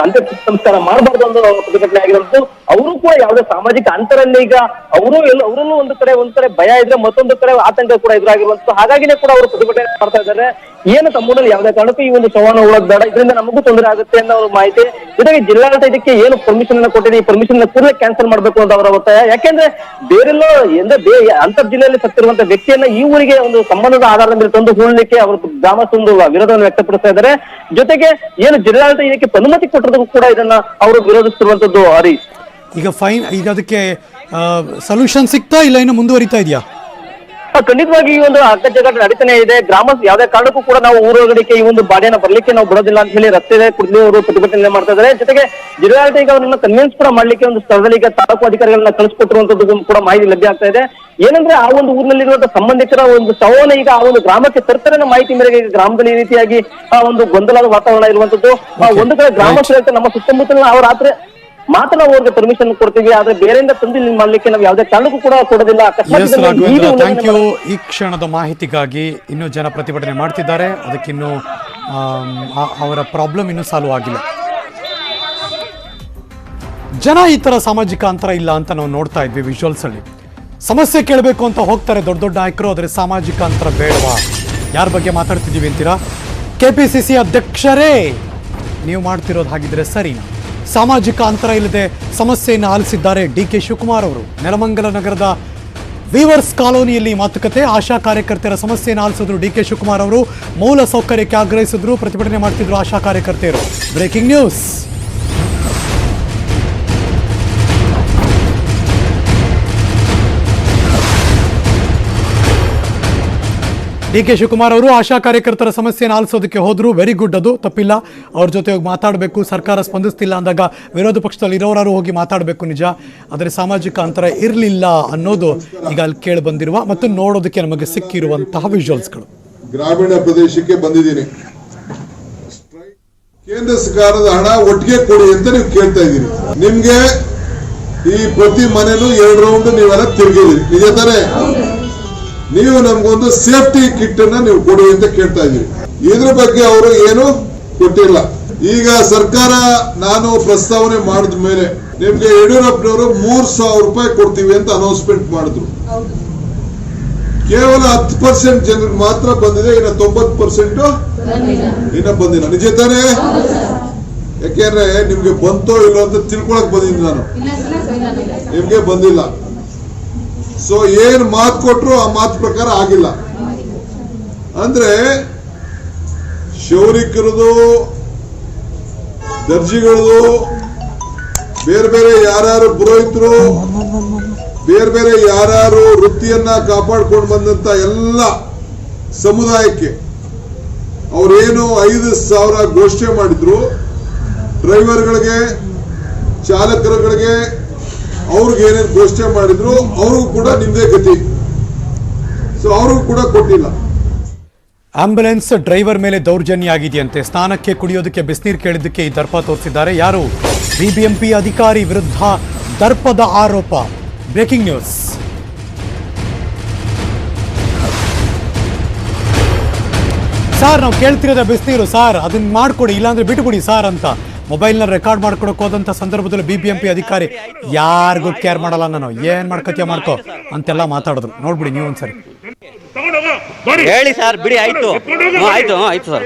ಅಂತ್ಯ ಸಂಸ್ಕಾರ ಮಾಡಬಾರ್ದು ಅನ್ನೋ ಪ್ರತಿಭಟನೆ ಆಗಿರೋದು ಅವರು ಕೂಡ ಯಾವುದೇ ಸಾಮಾಜಿಕ ಅಂತರಲ್ಲಿ ಈಗ ಅವರು ಎಲ್ಲ ಅವರನ್ನು ಒಂದು ಕಡೆ ಒಂದ್ ಕಡೆ ಭಯ ಇದ್ರೆ ಮತ್ತೊಂದು ಕಡೆ ಆತಂಕ ಕೂಡ ಎದುರಾಗಿರುವಂತದ್ದು ಹಾಗಾಗಿನೇ ಕೂಡ ಅವರು ಪ್ರತಿಭಟನೆ ಮಾಡ್ತಾ ಇದ್ದಾರೆ. ಏನು ತಮ್ಮೂರಲ್ಲಿ ಯಾವುದೇ ಕಾರಣಕ್ಕೂ ಈ ಒಂದು ಸವಾಲು ಬೇಡ. ಇದರಿಂದ ನಮಗೂ ತೊಂದರೆ ಆಗುತ್ತೆ ಅನ್ನೋ ಒಂದು ಮಾಹಿತಿ. ಜೊತೆಗೆ ಜಿಲ್ಲಾಡಳಿತ ಇದಕ್ಕೆ ಏನು ಪರ್ಮಿಷನ್ ಅನ್ನ ಕೊಟ್ಟಿದೆ? ಈ ಪರ್ಮಿಷನ್ ಕೂಡಲೇ ಕ್ಯಾನ್ಸಲ್ ಮಾಡಬೇಕು ಅಂತ ಅವರ ಒತ್ತಾಯ. ಯಾಕೆಂದ್ರೆ ಬೇರೆಲ್ಲೋ ಎಂದ ಬೇ ಅಂತರ್ ಜಿಲ್ಲೆಯಲ್ಲಿ ಸತ್ತಿರುವಂತ ವ್ಯಕ್ತಿಯನ್ನ ಈ ಊರಿಗೆ ಒಂದು ಸಂಬಂಧದ ಆಧಾರದ ಮೇಲೆ ತಂದು ಹೂಳಲಿಕ್ಕೆ ಅವರು ಗ್ರಾಮಸ್ಥರು ವಿರೋಧವನ್ನು ವ್ಯಕ್ತಪಡಿಸ್ತಾ ಇದ್ದಾರೆ. ಜೊತೆಗೆ ಏನು ಜಿಲ್ಲಾಡಳಿತ ಇದಕ್ಕೆ ಅನುಮತಿ ಕೊಟ್ಟಿರೋದಕ್ಕೂ ಕೂಡ ಇದನ್ನ ಅವರು ವಿರೋಧಿಸ್ತಿರುವಂತದ್ದು ಹರೀಶ್. ಈಗ ಫೈನ್ ಈಗ ಅದಕ್ಕೆ ಸೊಲ್ಯೂಷನ್ ಸಿಗ್ತಾ ಇಲ್ಲ? ಇನ್ನು ಮುಂದುವರಿತಾ ಇದೆಯಾ? ಖಂಡಿತವಾಗಿ ಈ ಒಂದು ಅಗ್ಗ ಜಗಾಟ ನಡೀತಾನೆ ಇದೆ. ಗ್ರಾಮ ಯಾವುದೇ ಕಾರಣಕ್ಕೂ ಕೂಡ ನಾವು ಊರೊಳಗಡೆಗೆ ಈ ಒಂದು ಬಾಡಿಯನ್ನ ಬರ್ಲಿಕ್ಕೆ ನಾವು ಬಿಡೋದಿಲ್ಲ ಅಂತ ಹೇಳಿ ರಸ್ತೆ ಕುಡ್ಲಿ ಅವರು ಪ್ರತಿಭಟನೆ ಮಾಡ್ತಾ ಇದ್ದಾರೆ. ಜೊತೆಗೆ ಜಿಲ್ಲಾಡಳಿತ ಅವರನ್ನ ಕನ್ವಿನ್ಸ್ ಕೂಡ ಮಾಡ್ಲಿಕ್ಕೆ ಒಂದು ಸ್ಥಳದಲ್ಲಿ ಈಗ ತಾಲೂಕು ಅಧಿಕಾರಿಗಳನ್ನ ಕಳಿಸ್ಕೊಟ್ಟಿರುವಂತದ್ದು ಕೂಡ ಮಾಹಿತಿ ಲಭ್ಯ ಆಗ್ತಾ ಇದೆ. ಏನಂದ್ರೆ ಆ ಒಂದು ಊರಿನಲ್ಲಿರುವಂತಹ ಸಂಬಂಧಿಕರ ಒಂದು ಶವನ ಈಗ ಆ ಒಂದು ಗ್ರಾಮಕ್ಕೆ ತರ್ತಾರೆ ಮಾಹಿತಿ ಮೇರೆಗೆ ಗ್ರಾಮದಲ್ಲಿ ಈ ರೀತಿಯಾಗಿ ಆ ಒಂದು ಗೊಂದಲದ ವಾತಾವರಣ ಇರುವಂತದ್ದು. ಒಂದು ಕಡೆ ಗ್ರಾಮಸ್ಥರ ನಮ್ಮ ಸುತ್ತಮುತ್ತಲಿನ ಅವರ ರಾತ್ರಿ ಮಾತ್ರ ನಾವು ಅವ್ರಿಗೆ ಪರ್ಮಿಷನ್ ಕೊಡ್ತೀವಿ ಆದ್ರೆ ಬೇರೆಯಿಂದ ತಂದು ಇಲ್ಲಿ ಮಾಡ್ಲಿಕ್ಕೆ ನಾವು ಯಾವುದೇ ಕಾರಣಕ್ಕೂ ಕೂಡ ಕೊಡೋದಿಲ್ಲ. ಥ್ಯಾಂಕ್ ಯು ಈ ಕ್ಷಣದ ಮಾಹಿತಿಗಾಗಿ ಇನ್ನೂ ಜನ ಪ್ರತಿಭಟನೆ ಮಾಡ್ತಿದ್ದಾರೆ. ಅದಕ್ಕಿನ್ನು ಅವರ ಪ್ರಾಬ್ಲಮ್ ಇನ್ನೂ ಸಾಲ್ವ್ ಆಗಿಲ್ಲ. ಜನ ಈ ಥರ ಸಾಮಾಜಿಕ ಅಂತರ ಇಲ್ಲ ಅಂತ ನಾವು ನೋಡ್ತಾ ಇದ್ವಿ ವಿಜುವಲ್ಸ್ ಅಲ್ಲಿ. ಸಮಸ್ಯೆ ಕೇಳಬೇಕು ಅಂತ ಹೋಗ್ತಾರೆ ದೊಡ್ಡ ದೊಡ್ಡ ನಾಯಕರು ಆದರೆ ಸಾಮಾಜಿಕ ಅಂತರ ಬೇಡವಾ? ಯಾರ ಬಗ್ಗೆ ಮಾತಾಡ್ತಿದ್ದೀವಿ ಅಂತೀರಾ? ಕೆ ಪಿ ಸಿ ಸಿ ಅಧ್ಯಕ್ಷರೇ ನೀವು ಮಾಡ್ತಿರೋದು ಹಾಗಿದ್ರೆ ಸರಿನಾ? ಸಾಮಾಜಿಕ ಅಂತರ ಇಲ್ಲದೆ ಸಮಸ್ಯೆಯನ್ನು ಆಲಿಸಿದ್ದಾರೆ ಡಿ ಕೆ ಶಿವಕುಮಾರ್ ಅವರು. ನೆಲಮಂಗಲ ನಗರದ ವೀವರ್ಸ್ ಕಾಲೋನಿಯಲ್ಲಿ ಮಾತುಕತೆ, ಆಶಾ ಕಾರ್ಯಕರ್ತರ ಸಮಸ್ಯೆಯನ್ನು ಆಲಿಸಿದ್ರು ಡಿ ಕೆ ಶಿವಕುಮಾರ್ ಅವರು. ಮೂಲ ಸೌಕರ್ಯಕ್ಕೆ ಆಗ್ರಹಿಸಿದ್ರು, ಪ್ರತಿಭಟನೆ ಮಾಡ್ತಿದ್ರು ಆಶಾ ಕಾರ್ಯಕರ್ತೆಯರು. Breaking news. D K Shivakumar ಅವರು ಆಶಾ ಕಾರ್ಯಕರ್ತರ ಸಮಸ್ಯೆಯನ್ನು ಆಲಿಸೋದಕ್ಕೆ ಹೋದ್ರು ವೆರಿ ಗುಡ್ ಅದು ತಪ್ಪಿಲ್ಲ. ಅವ್ರ ಜೊತೆ ಹೋಗಿ ಮಾತಾಡಬೇಕು, ಸರ್ಕಾರ ಸ್ಪಂದಿಸ್ತಿಲ್ಲ ಅಂದಾಗ ವಿರೋಧ ಪಕ್ಷದಲ್ಲಿ ಇರೋರಾರು ಹೋಗಿ ಮಾತಾಡಬೇಕು ನಿಜ. ಆದರೆ ಸಾಮಾಜಿಕ ಅಂತರ ಇರಲಿಲ್ಲ ಅನ್ನೋದು ಈಗ ಅಲ್ಲಿ ಕೇಳಿ ಬಂದಿರುವ ಮತ್ತು ನೋಡೋದಕ್ಕೆ ನಮಗೆ ಸಿಕ್ಕಿರುವಂತಹ ವಿಜುವಲ್ಸ್ಗಳು ಗ್ರಾಮೀಣ ಪ್ರದೇಶಕ್ಕೆ ಬಂದಿದ್ದೀನಿ. ಕೇಂದ್ರ ಸರ್ಕಾರದ ಹಣ ಒಟ್ಟಿಗೆ ಕೊಡಿ ಅಂತ ನೀವು ಕೇಳ್ತಾ ಇದ್ದೀರಿ. ನಿಮ್ಗೆ ಈ ಪ್ರತಿ ಮನೇಲೂ ಎರಡು ರೌಂಡ್ ನೀವೆಲ್ಲ ತಿರುಗಿದಿರಿ ನಿಜ ತಾನೇ? ನೀವು ನಮ್ಗೊಂದು ಸೇಫ್ಟಿ ಕಿಟ್ ಅನ್ನ ನೀವು ಕೊಡಿ ಅಂತ ಕೇಳ್ತಾ ಇದ್ದೀರಿ ಇದ್ರ ಬಗ್ಗೆ ಅವರು ಏನು ಕೊಟ್ಟಿಲ್ಲ. ಈಗ ಸರ್ಕಾರ ನಾನು ಪ್ರಸ್ತಾವನೆ ಮಾಡಿದ ಮೇಲೆ ನಿಮ್ಗೆ ಯಡಿಯೂರಪ್ಪನವರು ಮೂರ್ ಸಾವಿರ ರೂಪಾಯಿ ಕೊಡ್ತೀವಿ ಅಂತ ಅನೌನ್ಸ್ಮೆಂಟ್ ಮಾಡಿದ್ರು. ಕೇವಲ ಹತ್ತು ಪರ್ಸೆಂಟ್ ಜನರಿಗೆ ಮಾತ್ರ ಬಂದಿದೆ ಇನ್ನ ತೊಂಬತ್ತು ಪರ್ಸೆಂಟ್ ಇನ್ನ ಬಂದಿಲ್ಲ. ನಿಜ ತಾನೇ? ಯಾಕೆಂದ್ರೆ ನಿಮ್ಗೆ ಬಂತೋ ಇಲ್ಲೋ ಅಂತ ತಿಳ್ಕೊಳಕ್ ಬಂದಿದ್ದೀನಿ ನಾನು. ನಿಮ್ಗೆ ಬಂದಿಲ್ಲ. ಸೊ ಏನ್ ಮಾತು ಕೊಟ್ರು ಆ ಮಾತು ಪ್ರಕಾರ ಆಗಿಲ್ಲ. ಅಂದ್ರೆ, ಶೌರಿಕರದು, ದರ್ಜಿಗಳದು, ಬೇರೆ ಬೇರೆ ಯಾರ್ಯಾರು ಪುರೋಹಿತರು, ಬೇರೆ ಬೇರೆ ಯಾರ್ಯಾರು ವೃತ್ತಿಯನ್ನ ಕಾಪಾಡ್ಕೊಂಡು ಬಂದಂತ ಎಲ್ಲ ಸಮುದಾಯಕ್ಕೆ ಅವರೇನು ಐದು ಸಾವಿರ ಘೋಷಣೆ ಮಾಡಿದ್ರು. ಡ್ರೈವರ್ಗಳಿಗೆ, ಚಾಲಕರುಗಳಿಗೆ ಅವ್ರಿಗೆ ಏನೇನು ಘೋಷಣೆ ಮಾಡಿದ್ರು, ಅವ್ರಿಗೂ ಕೂಡ ನಿಮ್ದೇ ಗತಿ. ಸೊ ಅವ್ರಿಗೂ ಕೂಡ ಕೊಟ್ಟಿಲ್ಲ. ಆಂಬ್ಯುಲೆನ್ಸ್ ಡ್ರೈವರ್ ಮೇಲೆ ದೌರ್ಜನ್ಯ ಆಗಿದೆಯಂತೆ. ಸ್ನಾನಕ್ಕೆ ಕುಡಿಯೋದಕ್ಕೆ ಬಿಸಿನೀರು ಕೇಳಿದ್ದಕ್ಕೆ ಈ ದರ್ಪ ತೋರಿಸಿದ್ದಾರೆ. ಯಾರು? ಬಿಬಿಎಂಪಿ ಅಧಿಕಾರಿ ವಿರುದ್ಧ ದರ್ಪದ ಆರೋಪ. Breaking news. ಸಾರ್, ನಾವು ಕೇಳ್ತಿರೋದ ಬಿಸಿನೀರು, ಸಾರ್. ಅದನ್ನ ಮಾಡ್ಕೊಡಿ, ಇಲ್ಲಾಂದ್ರೆ ಬಿಟ್ಟುಕೊಡಿ ಸಾರ್ ಅಂತ. ಮೊಬೈಲ್ನ ರೆಕಾರ್ಡ್ ಮಾಡ್ಕೊಡಕ್ ಹೋದಂಥ ಸಂದರ್ಭದಲ್ಲಿ ಬಿ ಬಿ ಎಂ ಪಿ ಅಧಿಕಾರಿ ಯಾರಿಗೂ ಕೇರ್ ಮಾಡಲ್ಲ ನಾನು ಏನ್ ಮಾಡ್ಕೋತೀಯ ಮಾಡ್ಕೋ ಅಂತೆಲ್ಲ ಮಾತಾಡಿದ್ರು. ನೋಡ್ಬಿಡಿ ನೀವು ಒಂದ್ಸರಿ. ಹೇಳಿ ಸರ್ ಬಿಡಿ ಆಯ್ತು. ಆಯ್ತು ಆಯ್ತು ಸರ್.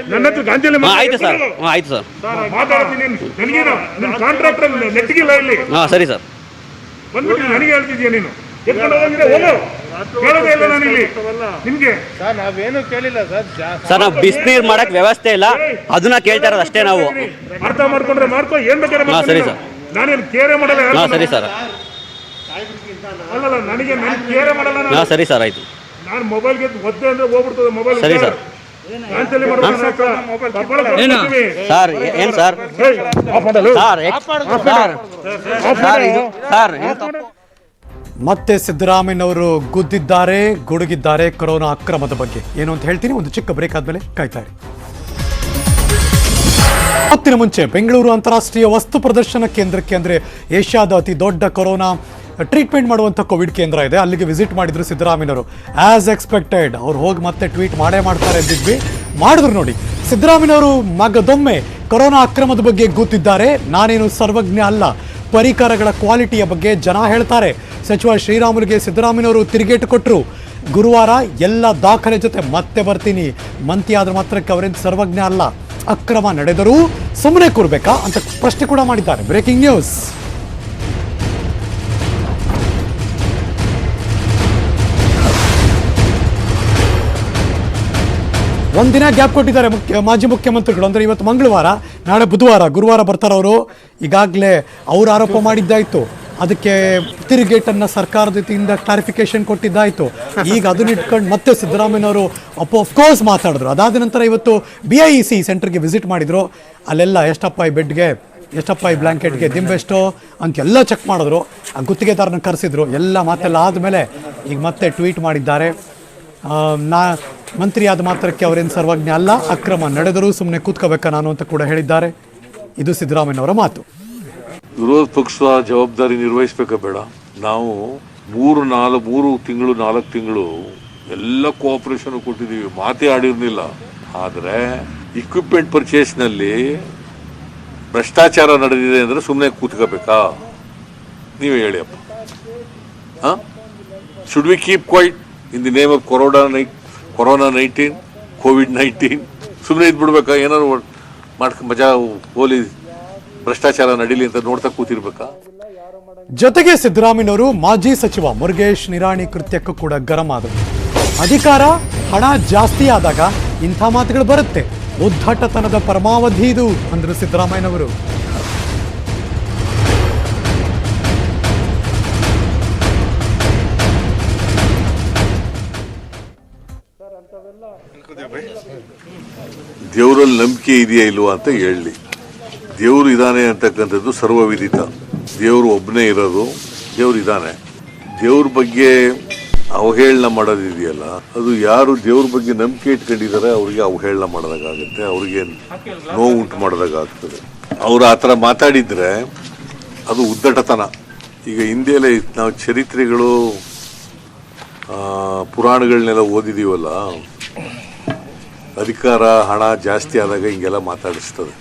ಆಯ್ತು ಸರ್. ಆಯ್ತು ಸರ್. ಹಾಂ ಸರಿ ಸರ್. ಕೇಳೋದೇ ಇಲ್ಲ ನಾನು ಇಲ್ಲಿ ನಿಮ್ಗೆ. ಸರ್ ನಾವು ಬಿಸಿನೀರು ಮಾಡಕ್ ವ್ಯವಸ್ಥೆ ಇಲ್ಲ. ಅದನ್ನ ಕೇಳ್ತಾ ಇರೋದು ಅಷ್ಟೇ ನಾವು. ಅರ್ಥ ಮಾಡ್ಕೊಂಡ್ರೆ ಮಾಡ್ಕೊ. ಏನ್ ಬೇಕಾದ್ರೆ ಹಾ, ಸರಿ ನೀನು. ಸರ್. ನಾನೇನು ಕೇರೆ ಮಾಡಲ್ಲ ಹಾಂ ಸರಿ ಸರ್. ಅಲ್ಲಲ್ಲ ನನಗೆ ನಾನು ಕೇರೆ ಮಾಡಲ್ಲ ನಾನು. ಹಾಂ ಸರಿ ಸರ್ ಆಯ್ತು. ನಾನು ಮೊಬೈಲ್ಗೆ ಒದ್ದೆ ಅಂದ್ರೆ ಹೋಗ್ಬಿಡ್ತದೆ ಮೊಬೈಲ್ ಸರಿ ಸರ್. ಕ್ಯಾನ್ಸಲ್ ಏನ್? Sir sir? ಸರ್ ಸರ್ ಎಕ್- ಸರ್ ಸರ್ ಇದು ಸರ್ ಇದು ತಪ್ಪು. ಮತ್ತೆ ಸಿದ್ದರಾಮಯ್ಯನವರು ಗುದ್ದಿದ್ದಾರೆ, ಗುಡುಗಿದ್ದಾರೆ ಕೊರೋನಾ ಅಕ್ರಮದ ಬಗ್ಗೆ. ಏನು ಅಂತ ಹೇಳ್ತೀನಿ, ಒಂದು ಚಿಕ್ಕ ಬ್ರೇಕ್ ಆದ್ಮೇಲೆ ಕಾಯ್ತಾರೆ ಹೊತ್ತಿನ ಮುಂಚೆ ಬೆಂಗಳೂರು ಅಂತಾರಾಷ್ಟ್ರೀಯ ವಸ್ತು ಪ್ರದರ್ಶನ ಕೇಂದ್ರಕ್ಕೆ ಅಂದರೆ ಏಷ್ಯಾದ ಅತಿ ದೊಡ್ಡ ಕೊರೋನಾ ಟ್ರೀಟ್ಮೆಂಟ್ ಮಾಡುವಂಥ ಕೋವಿಡ್ ಕೇಂದ್ರ ಇದೆ. ಅಲ್ಲಿಗೆ ವಿಸಿಟ್ ಮಾಡಿದ್ರು ಸಿದ್ದರಾಮಯ್ಯನವರು. ಆ್ಯಸ್ ಎಕ್ಸ್ಪೆಕ್ಟೆಡ್ ಅವ್ರು ಹೋಗಿ ಮತ್ತೆ ಟ್ವೀಟ್ ಮಾಡೇ ಮಾಡ್ತಾರೆ ಅಂದಿದ್ವಿ ಮಾಡಿದ್ರು ನೋಡಿ. ಸಿದ್ದರಾಮಯ್ಯನವರು ಮಗದೊಮ್ಮೆ ಕೊರೋನಾ ಅಕ್ರಮದ ಬಗ್ಗೆ ಗೊತ್ತಿದ್ದಾರೆ. ನಾನೇನು ಸರ್ವಜ್ಞ ಅಲ್ಲ. ಪರಿಕರಗಳ ಕ್ವಾಲಿಟಿಯ ಬಗ್ಗೆ ಜನ ಹೇಳ್ತಾರೆ. ಸಚಿವ ಶ್ರೀರಾಮುಲುಗೆ ಸಿದ್ದರಾಮಯ್ಯವರು ತಿರುಗೇಟು ಕೊಟ್ಟರು ಗುರುವಾರ ಎಲ್ಲ ದಾಖಲೆ ಜೊತೆ ಮತ್ತೆ ಬರ್ತೀನಿ. ಮಂತ್ರಿ ಆದ್ರೆ ಮಾತ್ರಕ್ಕೆ ಅವರಿಂದ ಸರ್ವಜ್ಞ ಅಲ್ಲ. ಅಕ್ರಮ ನಡೆದರೂ ಸುಮ್ಮನೆ ಕೂರ್ಬೇಕಾ ಅಂತ ಪ್ರಶ್ನೆ ಕೂಡ ಮಾಡಿದ್ದಾರೆ. Breaking news. ಒಂದಿನ ಗ್ಯಾಪ್ ಕೊಟ್ಟಿದ್ದಾರೆ ಮುಖ್ಯ, ಮಾಜಿ ಮುಖ್ಯಮಂತ್ರಿಗಳು. ಅಂದರೆ ಇವತ್ತು ಮಂಗಳವಾರ, ನಾಳೆ ಬುಧವಾರ, ಗುರುವಾರ ಬರ್ತಾರವರು ಈಗಾಗಲೇ ಅವರು ಆರೋಪ ಮಾಡಿದ್ದಾಯಿತು. ಅದಕ್ಕೆ ತಿರುಗೇಟನ್ನು ಸರ್ಕಾರದ ವತಿಯಿಂದ ಕ್ಲಾರಿಫಿಕೇಶನ್ ಕೊಟ್ಟಿದ್ದಾಯಿತು. ಈಗ ಅದನ್ನ ಇಟ್ಕೊಂಡು ಮತ್ತೆ ಸಿದ್ದರಾಮಯ್ಯನವರು ಅಪ್ಪ ಕೋರ್ಸ್ ಮಾತಾಡಿದ್ರು. ಅದಾದ ನಂತರ ಇವತ್ತು ಬಿ ಐ ಇ ಸಿ ಸೆಂಟ್ರಿಗೆ ವಿಸಿಟ್ ಮಾಡಿದರು. ಅಲ್ಲೆಲ್ಲ ಎಷ್ಟಪ್ಪ ಈ ಬೆಡ್ಗೆ, ಎಷ್ಟಪ್ಪ ಈ ಬ್ಲ್ಯಾಂಕೆಟ್ಗೆ ದಿಂಬೆಷ್ಟು ಅಂತೆಲ್ಲ ಚೆಕ್ ಮಾಡಿದ್ರು. ಆ ಗುತ್ತಿಗೆದಾರನ ಕರೆಸಿದ್ರು. ಎಲ್ಲ ಮಾತೆಲ್ಲ ಆದಮೇಲೆ ಈಗ ಮತ್ತೆ ಟ್ವೀಟ್ ಮಾಡಿದ್ದಾರೆ. ನಾ ಮಂತ್ರಿ ಆದ ಮಾತ್ರಕ್ಕೆ ಅವರೇನು ಸರ್ವಜ್ಞ ಅಲ್ಲ, ಅಕ್ರಮ ನಡೆದರೂ ಸುಮ್ಮನೆ ಕೂತ್ಕೋಬೇಕಾ ನಾನು ಅಂತ ಕೂಡ ಹೇಳಿದ್ದಾರೆ. ಇದು ಸಿದ್ದರಾಮಯ್ಯನವರ ಮಾತು. ವಿರೋಧ ಪಕ್ಷ ಜವಾಬ್ದಾರಿ ನಿರ್ವಹಿಸಬೇಕ ಬೇಡ. ನಾವು ಮೂರು ನಾಲ್ಕು ಮೂರು ತಿಂಗಳು, ನಾಲ್ಕು ತಿಂಗಳು ಎಲ್ಲ ಕೋಆಪರೇಷನ್ ಕೊಟ್ಟಿದ್ದೀವಿ. ಮಾತೇ ಆಡಿರಲಿಲ್ಲ. ಆದರೆ ಇಕ್ವಿಪ್ಮೆಂಟ್ ಪರ್ಚೇಸ್ನಲ್ಲಿ ಭ್ರಷ್ಟಾಚಾರ ನಡೆದಿದೆ ಅಂದರೆ ಸುಮ್ಮನೆ ಕೂತ್ಕೋಬೇಕಾ? ನೀವೇ ಹೇಳಿ ಅಪ್ಪ. ಹಾಂ? Should we keep quiet in the name of corona ನೈ ಕೊರೋನಾ ನೈನ್ಟೀನ್, ಕೋವಿಡ್ ನೈನ್ಟೀನ್ ಸುಮ್ಮನೆ ಇದ್ಬಿಡ್ಬೇಕಾ? ಏನಾದ್ರು ಮಾಡ್ಕ ಮಜಾ ಹೋಲಿ ಭ್ರಷ್ಟಾಚಾರ ನಡೀಲಿ ಅಂತ ನೋಡ್ತಾ ಕೂತಿರ್ಬೇಕಾ? ಜೊತೆಗೆ ಸಿದ್ದರಾಮಯ್ಯನವರು ಮಾಜಿ ಸಚಿವ ಮುರುಗೇಶ್ ನಿರಾಣಿ ಕೃತ್ಯಕ್ಕೂ ಕೂಡ ಗರಂ ಆದರು. ಅಧಿಕಾರ, ಹಣ ಜಾಸ್ತಿ ಆದಾಗ ಇಂಥ ಮಾತುಗಳು ಬರುತ್ತೆ. ಉದ್ದಟತನದ ಪರಮಾವಧಿ ಇದು, ಅಂದರು ಸಿದ್ದರಾಮಯ್ಯನವರು. ದೇವರಲ್ಲಿ ನಂಬಿಕೆ ಇದೆಯಾ ಇಲ್ವಾ ಅಂತ ಹೇಳಲಿ ದೇವರು ಇದ್ದಾನೆ ಅಂತಕ್ಕಂಥದ್ದು ಸರ್ವವಿದಿತ. ದೇವರು ಒಬ್ಬನೇ ಇರೋದು, ದೇವ್ರು ಇದ್ದಾನೆ ದೇವ್ರ ಬಗ್ಗೆ ಅವಹೇಳನ ಮಾಡೋದಿದೆಯಲ್ಲ, ಅದು ಯಾರು ದೇವ್ರ ಬಗ್ಗೆ ನಂಬಿಕೆ ಇಟ್ಕೊಂಡಿದ್ದಾರೆ ಅವರಿಗೆ ಅವಹೇಳನ ಮಾಡೋದಾಗುತ್ತೆ ಅವರಿಗೆ ನೋವು ಉಂಟು ಮಾಡೋದಾಗ್ತದೆ ಅವರು ಆ ಥರ ಮಾತಾಡಿದರೆ ಅದು ಉದ್ದಟತನ. ಈಗ ಹಿಂದೆಯಲ್ಲೇ ನಾವು ಚರಿತ್ರೆಗಳು ಪುರಾಣಗಳನ್ನೆಲ್ಲ ಓದಿದೀವಲ್ಲ ಅಧಿಕಾರ, ಹಣ ಜಾಸ್ತಿ ಆದಾಗ ಹಿಂಗೆಲ್ಲ ಮಾತಾಡಿಸ್ತದೆ.